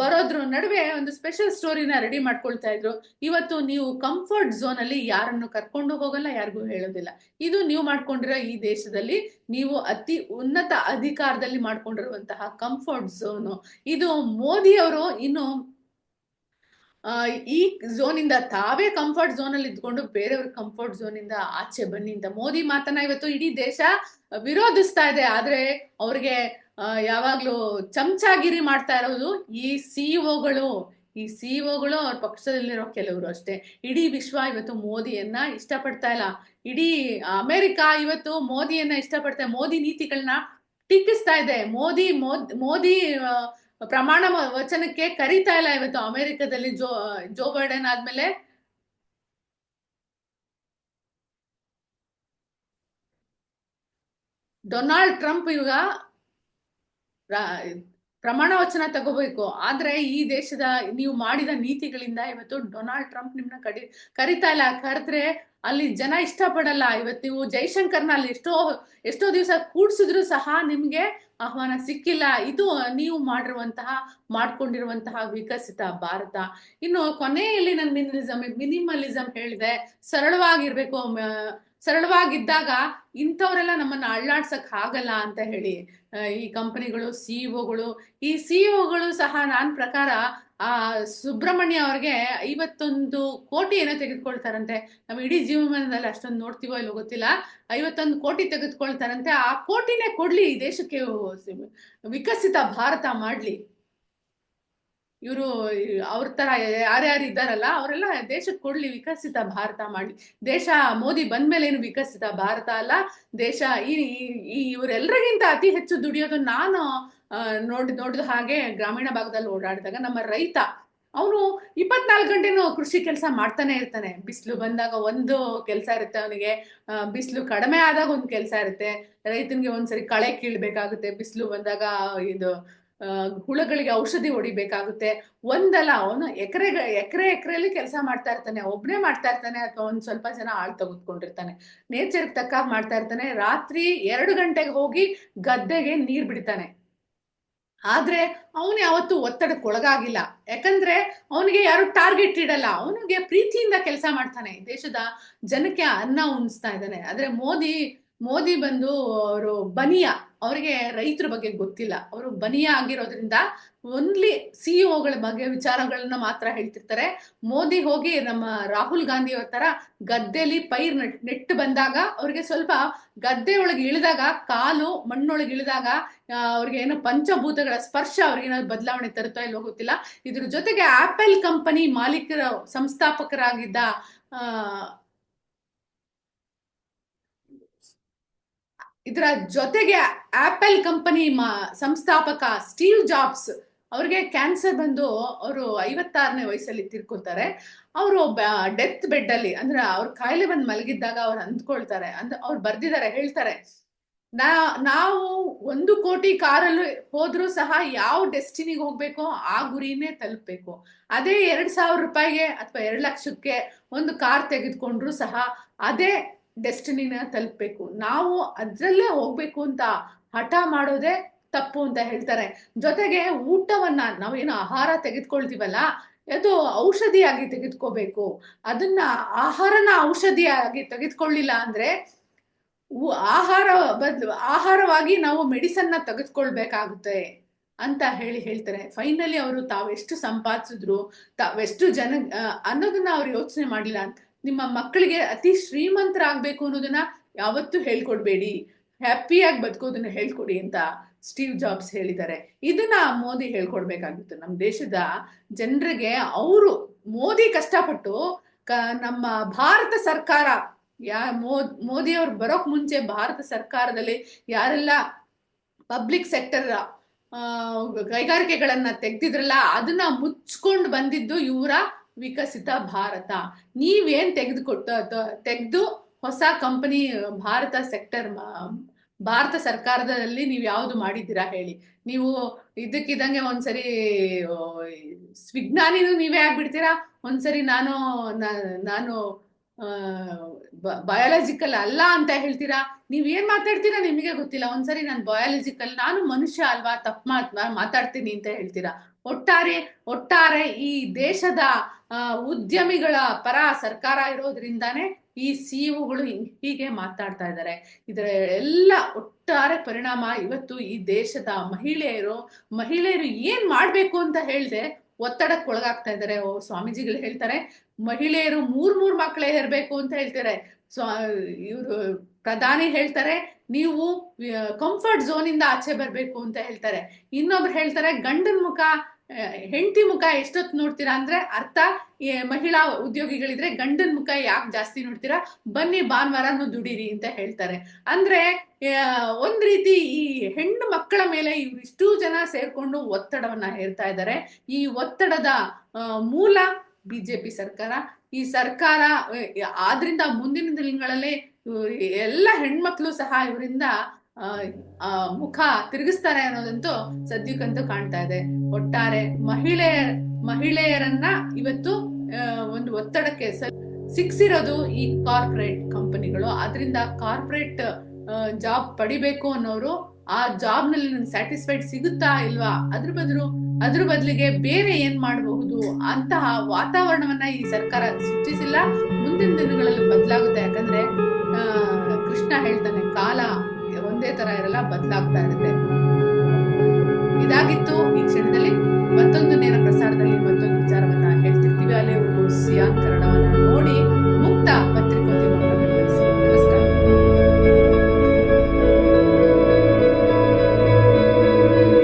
S1: ಬರೋದ್ರ. ನಡುವೆ ಒಂದು ಸ್ಪೆಷಲ್ ಸ್ಟೋರಿನ ರೆಡಿ ಮಾಡ್ಕೊಳ್ತಾ ಇದ್ರು. ಇವತ್ತು ನೀವು ಕಂಫರ್ಟ್ ಝೋನ್ ಅಲ್ಲಿ ಯಾರನ್ನು ಕರ್ಕೊಂಡು ಹೋಗಲ್ಲ, ಯಾರಿಗೂ ಹೇಳೋದಿಲ್ಲ. ಇದು ನೀವು ಮಾಡ್ಕೊಂಡಿರೋ ಈ ದೇಶದಲ್ಲಿ ನೀವು ಅತಿ ಉನ್ನತ ಅಧಿಕಾರದಲ್ಲಿ ಮಾಡ್ಕೊಂಡಿರುವಂತಹ ಕಂಫರ್ಟ್ ಝೋನು ಇದು ಮೋದಿ ಅವರು ಇನ್ನು ಈ ಝೋನ್ ಇಂದ ತಾವೇ ಕಂಫರ್ಟ್ ಝೋನ್ ಅಲ್ಲಿ ಇದ್ಕೊಂಡು ಬೇರೆಯವ್ರ ಕಂಫರ್ಟ್ ಝೋನ್ ಇಂದ ಆಚೆ ಬನ್ನಿ ಅಂತ ಮೋದಿ ಮಾತನ್ನ ಇವತ್ತು ಇಡೀ ದೇಶ ವಿರೋಧಿಸ್ತಾ ಇದೆ. ಆದ್ರೆ ಅವ್ರಿಗೆ ಯಾವಾಗ್ಲೂ ಚಮಚಾಗಿರಿ ಮಾಡ್ತಾ ಇರೋದು ಈ ಸಿಇಒಗಳು ಈ ಸಿಇಒಗಳು ಅವ್ರ ಪಕ್ಷದಲ್ಲಿರೋ ಕೆಲವರು ಅಷ್ಟೇ. ಇಡೀ ವಿಶ್ವ ಇವತ್ತು ಮೋದಿಯನ್ನ ಇಷ್ಟಪಡ್ತಾ ಇಲ್ಲ. ಇಡೀ ಅಮೆರಿಕ ಇವತ್ತು ಮೋದಿಯನ್ನ ಇಷ್ಟಪಡ್ತಾ, ಮೋದಿ ನೀತಿಗಳನ್ನ ಟೀಕಿಸ್ತಾ ಇದೆ. ಮೋದಿ ಮೋದಿ ಪ್ರಮಾಣ ವಚನಕ್ಕೆ ಕರೀತಾ ಇಲ್ಲ ಇವತ್ತು ಅಮೆರಿಕದಲ್ಲಿ ಜೋ ಜೋ ಬೈಡನ್ ಆದ್ಮೇಲೆ. ಡೊನಾಲ್ಡ್ ಟ್ರಂಪ್ ಇವಾಗ ಪ್ರಮಾಣ ವಚನ ತಗೋಬೇಕು. ಆದ್ರೆ ಈ ದೇಶದ ನೀವು ಮಾಡಿದ ನೀತಿಗಳಿಂದ ಇವತ್ತು ಡೊನಾಲ್ಡ್ ಟ್ರಂಪ್ ನಿಮ್ನ ಕಡಿ, ಕರಿತಾ ಇಲ್ಲ. ಕರೆದ್ರೆ ಅಲ್ಲಿ ಜನ ಇಷ್ಟಪಡಲ್ಲ. ಇವತ್ತು ನೀವು ಜೈಶಂಕರ್ನ ಅಲ್ಲಿ ಎಷ್ಟೋ ಎಷ್ಟೋ ದಿವಸ ಕೂಡ್ಸಿದ್ರು ಸಹ ನಿಮ್ಗೆ ಆಹ್ವಾನ ಸಿಕ್ಕಿಲ್ಲ. ಇದು ನೀವು ಮಾಡಿರುವಂತಹ, ಮಾಡ್ಕೊಂಡಿರುವಂತಹ ವಿಕಸಿತ ಭಾರತ. ಇನ್ನು ಕೊನೆಯಲ್ಲಿ ನಾನು ಮಿನಿಮಲಿಸಮ್ ಮಿನಿಮಲಿಸಮ್ ಹೇಳಿದೆ. ಸರಳವಾಗಿರ್ಬೇಕು. ಸರಳವಾಗಿದ್ದಾಗ ಇಂಥವರೆಲ್ಲ ನಮ್ಮನ್ನ ಅಳ್ಳಾಡ್ಸಕ್ ಆಗಲ್ಲ ಅಂತ ಹೇಳಿ ಈ ಕಂಪನಿಗಳು ಸಿಇಒಗಳು ಈ ಸಿಇಒಗಳು ಸಹ ನನ್ನ ಪ್ರಕಾರ, ಆ, ಸುಬ್ರಹ್ಮಣ್ಯ ಅವ್ರಿಗೆ ಐವತ್ತೊಂದು ಕೋಟಿ ಏನೋ ತೆಗೆದುಕೊಳ್ತಾರಂತೆ. ನಾವು ಇಡೀ ಜೀವಮಾನದಲ್ಲಿ ಅಷ್ಟೊಂದು ನೋಡ್ತೀವೋ ಇಲ್ಲೋ ಗೊತ್ತಿಲ್ಲ. ಐವತ್ತೊಂದು ಕೋಟಿ ತೆಗೆದುಕೊಳ್ತಾರಂತೆ. ಆ ಕೋಟಿನೇ ಕೊಡ್ಲಿ ಈ ದೇಶಕ್ಕೆ ವಿಕಸಿತ ಭಾರತ ಮಾಡ್ಲಿ. ಇವರು ಅವ್ರ ತರ ಯಾರ್ಯಾರು ಇದ್ದಾರಲ್ಲ, ಅವರೆಲ್ಲ ದೇಶಕ್ಕೆ ಕೊಡ್ಲಿ ವಿಕಸಿತ ಭಾರತ ಮಾಡಿ ದೇಶ ಮೋದಿ ಬಂದ್ಮೇಲೆ ಏನು ವಿಕಸಿತ ಭಾರತ ಅಲ್ಲ, ದೇಶ ಈ ಇವರೆಲ್ಲರಿಗಿಂತ ಅತಿ ಹೆಚ್ಚು ದುಡಿಯೋದು ನಾನು ನೋಡ್, ನೋಡಿದ ಹಾಗೆ ಗ್ರಾಮೀಣ ಭಾಗದಲ್ಲಿ ಓಡಾಡಿದಾಗ ನಮ್ಮ ರೈತ, ಅವನು ಇಪ್ಪತ್ನಾಲ್ಕು ಗಂಟೆನೂ ಕೃಷಿ ಕೆಲಸ ಮಾಡ್ತಾನೆ ಇರ್ತಾನೆ. ಬಿಸಿಲು ಬಂದಾಗ ಒಂದು ಕೆಲಸ ಇರುತ್ತೆ ಅವನಿಗೆ ಬಿಸಿಲು ಕಡಿಮೆ ಆದಾಗ ಒಂದು ಕೆಲಸ ಇರುತ್ತೆ. ರೈತನಿಗೆ ಒಂದ್ಸರಿ ಕಳೆ ಕೀಳ್ಬೇಕಾಗುತ್ತೆ. ಬಿಸಿಲು ಬಂದಾಗ ಇದು ಹುಳಗಳಿಗೆ ಔಷಧಿ ಹೊಡಿಬೇಕಾಗುತ್ತೆ. ಒಂದಲ್ಲ, ಅವನು ಎಕರೆ ಎಕರೆ, ಎಕರೆಯಲ್ಲಿ ಕೆಲಸ ಮಾಡ್ತಾ ಇರ್ತಾನೆ. ಒಬ್ನೇ ಮಾಡ್ತಾ ಇರ್ತಾನೆ, ಅಥವಾ ಒಂದು ಸ್ವಲ್ಪ ಜನ ಆಳ್ ತೆಗೆದುಕೊಂಡಿರ್ತಾನೆ. ನೇಚರ್ ತಕ್ಕ ಮಾಡ್ತಾ ಇರ್ತಾನೆ. ರಾತ್ರಿ ಎರಡು ಗಂಟೆಗೆ ಹೋಗಿ ಗದ್ದೆಗೆ ನೀರು ಬಿಡ್ತಾನೆ. ಆದ್ರೆ ಅವನು ಯಾವತ್ತು ಒತ್ತಡಕ್ಕೆ ಒಳಗಾಗಿಲ್ಲ. ಯಾಕಂದ್ರೆ ಅವನಿಗೆ ಯಾರು ಟಾರ್ಗೆಟ್ ಇಡಲ್ಲ. ಅವನಿಗೆ ಪ್ರೀತಿಯಿಂದ ಕೆಲಸ ಮಾಡ್ತಾನೆ. ದೇಶದ ಜನಕ್ಕೆ ಅನ್ನ ಉಣಿಸ್ತಾ ಇದ್ದಾನೆ. ಆದ್ರೆ ಮೋದಿ ಮೋದಿ ಬಂದು ಅವರು ಬನಿಯಾ, ಅವರಿಗೆ ರೈತರ ಬಗ್ಗೆ ಗೊತ್ತಿಲ್ಲ. ಅವರು ಬನಿಯಾ ಆಗಿರೋದ್ರಿಂದ ಓನ್ಲಿ ಸಿಇಒಗಳ ಬಗ್ಗೆ ವಿಚಾರಗಳನ್ನ ಮಾತ್ರ ಹೇಳ್ತಿರ್ತಾರೆ. ಮೋದಿ ಹೋಗಿ ನಮ್ಮ ರಾಹುಲ್ ಗಾಂಧಿ ಅವ್ರ ತರ ಗದ್ದೆಲಿ ಪೈರ್ ನೆಟ್ಟು ಬಂದಾಗ ಅವ್ರಿಗೆ ಸ್ವಲ್ಪ ಗದ್ದೆ ಒಳಗೆ ಇಳಿದಾಗ, ಕಾಲು ಮಣ್ಣೊಳಗೆ ಇಳಿದಾಗ ಅವ್ರಿಗೆ ಏನೋ ಪಂಚಭೂತಗಳ ಸ್ಪರ್ಶ ಅವ್ರಿಗೆ ಏನಾದ್ರು ಬದಲಾವಣೆ ತರುತ್ತೋ ಇಲ್ವೋ ಗೊತ್ತಿಲ್ಲ. ಇದ್ರ ಜೊತೆಗೆ ಆಪಲ್ ಕಂಪನಿ ಮಾಲೀಕರ ಸಂಸ್ಥಾಪಕರಾಗಿದ್ದ ಆ ಇದರ ಜೊತೆಗೆ ಆಪಲ್ ಕಂಪನಿ ಸಂಸ್ಥಾಪಕ ಸ್ಟೀವ್ ಜಾಬ್ಸ್ ಅವ್ರಿಗೆ ಕ್ಯಾನ್ಸರ್ ಬಂದು ಅವರು ಐವತ್ತಾರನೇ ವಯಸ್ಸಲ್ಲಿ ತಿರ್ಕೊತಾರೆ. ಅವರು ಡೆತ್ ಬೆಡ್ ಅಲ್ಲಿ ಅಂದ್ರೆ ಅವ್ರ ಕಾಯಿಲೆ ಬಂದು ಮಲಗಿದ್ದಾಗ ಅವ್ರು ಅಂದ್ಕೊಳ್ತಾರೆ. ಅಂದ್ರೆ ಅವ್ರು ಬರ್ದಿದ್ದಾರೆ ಹೇಳ್ತಾರೆ. ನಾ, ನಾವು ಒಂದು ಕೋಟಿ ಕಾರಲ್ಲಿ ಹೋದ್ರೂ ಸಹ ಯಾವ ಡೆಸ್ಟಿನಿಗೆ ಹೋಗ್ಬೇಕೋ ಆ ಗುರಿನೇ ತಲುಪಬೇಕು. ಅದೇ ಎರಡ್ ಸಾವಿರ ರೂಪಾಯಿಗೆ ಅಥವಾ ಎರಡು ಲಕ್ಷಕ್ಕೆ ಒಂದು ಕಾರ್ ತೆಗೆದುಕೊಂಡ್ರು ಸಹ ಅದೇ ಡೆಸ್ಟಿನಿನ ತಲುಪಬೇಕು. ನಾವು ಅದರಲ್ಲೇ ಹೋಗ್ಬೇಕು ಅಂತ ಹಠ ಮಾಡೋದೇ ತಪ್ಪು ಅಂತ ಹೇಳ್ತಾರೆ. ಜೊತೆಗೆ ಊಟವನ್ನ ನಾವೇನು ಆಹಾರ ತೆಗೆದುಕೊಳ್ತೀವಲ್ಲ, ಅದು ಔಷಧಿಯಾಗಿ ತೆಗೆದುಕೋಬೇಕು. ಅದನ್ನ ಆಹಾರನ ಔಷಧಿಯಾಗಿ ತೆಗೆದುಕೊಳ್ಳಿಲ್ಲ ಅಂದ್ರೆ ಆಹಾರ ಬದಲು ಆಹಾರವಾಗಿ ನಾವು ಮೆಡಿಸನ್ನ ತೆಗೆದುಕೊಳ್ಬೇಕಾಗುತ್ತೆ ಅಂತ ಹೇಳಿ ಹೇಳ್ತಾರೆ. ಫೈನಲಿ ಅವರು ತಾವೆಷ್ಟು ಸಂಪಾದಿಸಿದ್ರು, ತಾವೆಷ್ಟು ಜನ ಅನ್ನೋದನ್ನ ಅವ್ರು ಯೋಚನೆ ಮಾಡಲಿಲ್ಲ ನಿಮ್ಮ ಮಕ್ಕಳಿಗೆ ಅತಿ ಶ್ರೀಮಂತರಾಗಬೇಕು ಅನ್ನೋದನ್ನ ಯಾವತ್ತೂ ಹೇಳ್ಕೊಡ್ಬೇಡಿ. ಹ್ಯಾಪಿಯಾಗಿ ಬದುಕೋದನ್ನ ಹೇಳ್ಕೊಡಿ ಅಂತ ಸ್ಟೀವ್ ಜಾಬ್ಸ್ ಹೇಳಿದ್ದಾರೆ. ಇದನ್ನ ಮೋದಿ ಹೇಳ್ಕೊಡ್ಬೇಕಾಗಿತ್ತು. ನಮ್ಮ ದೇಶದ ಜನರಿಗೆ ಅವರು ಮೋದಿ ಕಷ್ಟಪಟ್ಟು ಕ, ನಮ್ಮ ಭಾರತ ಸರ್ಕಾರ, ಯಾ ಮೋದಿ ಅವ್ರು ಬರೋಕ್ ಮುಂಚೆ ಭಾರತ ಸರ್ಕಾರದಲ್ಲಿ ಯಾರೆಲ್ಲ ಪಬ್ಲಿಕ್ ಸೆಕ್ಟರ್ ಕೈಗಾರಿಕೆಗಳನ್ನ ತೆಗ್ದಿದ್ರಲ್ಲ, ಅದನ್ನ ಮುಚ್ಕೊಂಡು ಬಂದಿದ್ದು ಇವರ ವಿಕಸಿತ ಭಾರತ. ನೀವೇನ್ ತೆಗೆದುಕೊಟ್ಟು ತೆಗೆದು ಹೊಸ ಕಂಪನಿ ಭಾರತ ಸೆಕ್ಟರ್ ಭಾರತ ಸರ್ಕಾರದಲ್ಲಿ ನೀವು ಯಾವ್ದು ಮಾಡಿದ್ದೀರಾ ಹೇಳಿ. ನೀವು ಇದಕ್ಕಿದಂಗೆ ಒಂದ್ಸರಿ ವಿಜ್ಞಾನಿನೂ ನೀವೇ ಆಗ್ಬಿಡ್ತೀರಾ? ಒಂದ್ಸರಿ ನಾನು ನಾನು ಬಯಾಲಜಿಕಲ್ ಅಲ್ಲ ಅಂತ ಹೇಳ್ತೀರಾ? ನೀವ್ ಏನ್ ಮಾತಾಡ್ತೀರಾ ನಿಮಗೆ ಗೊತ್ತಿಲ್ಲ. ಒಂದ್ಸರಿ ನಾನು ಬಯಾಲಜಿಕಲ್ ನಾನು ಮನುಷ್ಯ ಅಲ್ವಾ? ತಪ್ಪು ಮಾತ್ ಮಾತಾಡ್ತೀನಿ ಅಂತ ಹೇಳ್ತೀರಾ? ಒಟ್ಟಾರೆ ಒಟ್ಟಾರೆ ಈ ದೇಶದ ಉದ್ಯಮಿಗಳ ಪರ ಸರ್ಕಾರ ಇರೋದ್ರಿಂದಾನೇ ಈ ಸಿಇಒಗಳು ಹೀಗೆ ಮಾತಾಡ್ತಾ ಇದ್ದಾರೆ ಇದರ ಎಲ್ಲ ಒಟ್ಟಾರೆ ಪರಿಣಾಮ ಇವತ್ತು ಈ ದೇಶದ ಮಹಿಳೆಯರು ಮಹಿಳೆಯರು ಏನ್ ಮಾಡ್ಬೇಕು ಅಂತ ಹೇಳ್ದೆ ಒತ್ತಡಕ್ಕೆ ಒಳಗಾಗ್ತಾ ಇದ್ದಾರೆ. ಓ, ಸ್ವಾಮೀಜಿಗಳು ಹೇಳ್ತಾರೆ, ಮಹಿಳೆಯರು ಮೂರ್ ಮೂರ್ ಮಕ್ಕಳೇ ಇರಬೇಕು ಅಂತ ಹೇಳ್ತಾರೆ. ಸ್ವಾ, ಇವರು ಪ್ರಧಾನಿ ಹೇಳ್ತಾರೆ, ನೀವು ಕಂಫರ್ಟ್ ಝೋನ್ ಇಂದ ಆಚೆ ಬರ್ಬೇಕು ಅಂತ ಹೇಳ್ತಾರೆ. ಇನ್ನೊಬ್ರು ಹೇಳ್ತಾರೆ, ಗಂಡನ ಮುಖ ಹೆಂಡತಿ ಮುಖ ಎಷ್ಟೊತ್ತು ನೋಡ್ತೀರಾ ಅಂದ್ರೆ ಅರ್ಥ ಮಹಿಳಾ ಉದ್ಯೋಗಿಗಳಿದ್ರೆ ಗಂಡನ ಮುಖ ಯಾಕೆ ಜಾಸ್ತಿ ನೋಡ್ತೀರಾ? ಬನ್ನಿ ಭಾನುವಾರನು ದುಡೀರಿ ಅಂತ ಹೇಳ್ತಾರೆ. ಅಂದ್ರೆ ಒಂದ್ ರೀತಿ ಈ ಹೆಣ್ಣು ಮಕ್ಕಳ ಮೇಲೆ ಇಷ್ಟು ಜನ ಸೇರ್ಕೊಂಡು ಒತ್ತಡವನ್ನ ಹೇರ್ತಾ ಇದ್ದಾರೆ. ಈ ಒತ್ತಡದ ಮೂಲ ಬಿಜೆಪಿ ಸರ್ಕಾರ. ಈ ಸರ್ಕಾರ ಆದ್ರಿಂದ ಮುಂದಿನ ದಿನಗಳಲ್ಲಿ ಇವ್ರು ಎಲ್ಲ ಹೆಣ್ಮಕ್ಳು ಸಹ ಇವರಿಂದ ಮುಖ ತಿರುಗಿಸ್ತಾರೆ ಅನ್ನೋದಂತೂ ಸದ್ಯಕ್ಕಂತೂ ಕಾಣ್ತಾ ಇದೆ. ಒಟ್ಟಾರೆ ಮಹಿಳೆ, ಮಹಿಳೆಯರನ್ನ ಇವತ್ತು ಒಂದು ಒತ್ತಡಕ್ಕೆ ಸಿಕ್ಸಿರೋದು ಈ ಕಾರ್ಪೊರೇಟ್ ಕಂಪನಿಗಳು ಅದರಿಂದ ಕಾರ್ಪೊರೇಟ್ ಜಾಬ್ ಪಡಿಬೇಕು ಅನ್ನೋರು, ಆ ಜಾಬ್ನಲ್ಲಿ ನನ್ಗೆ ಸ್ಯಾಟಿಸ್ಫೈಡ್ ಸಿಗುತ್ತಾ ಇಲ್ವಾ? ಅದ್ರ ಬದಲು, ಅದ್ರ ಬದಲಿಗೆ ಬೇರೆ ಏನ್ ಮಾಡಬಹುದು ಅಂತಹ ವಾತಾವರಣವನ್ನ ಈ ಸರ್ಕಾರ ಸೃಷ್ಟಿಸಿಲ್ಲ. ಮುಂದಿನ ದಿನಗಳಲ್ಲಿ ಬದಲಾಗುತ್ತೆ. ಯಾಕಂದ್ರೆ ಕೃಷ್ಣ ಹೇಳ್ತಾನೆ, ಕಾಲ ಒಂದೇ ತರ ಇರಲ್ಲ, ಬದಲಾಗ್ತಾ ಇರುತ್ತೆ. ಇದಾಗಿತ್ತು. ಈ ಕ್ಷಣದಲ್ಲಿ ಮತ್ತೊಂದು ನೇರ ಪ್ರಸಾರದಲ್ಲಿ ಮತ್ತೊಂದು ವಿಚಾರವನ್ನ ಹೇಳ್ತಿರ್ತೀವಿ. ಅಲ್ಲಿ ಸಿಯಾನ್ ನೋಡಿ ಮುಕ್ತ ಪತ್ರಿಕೋದ್ಯಮ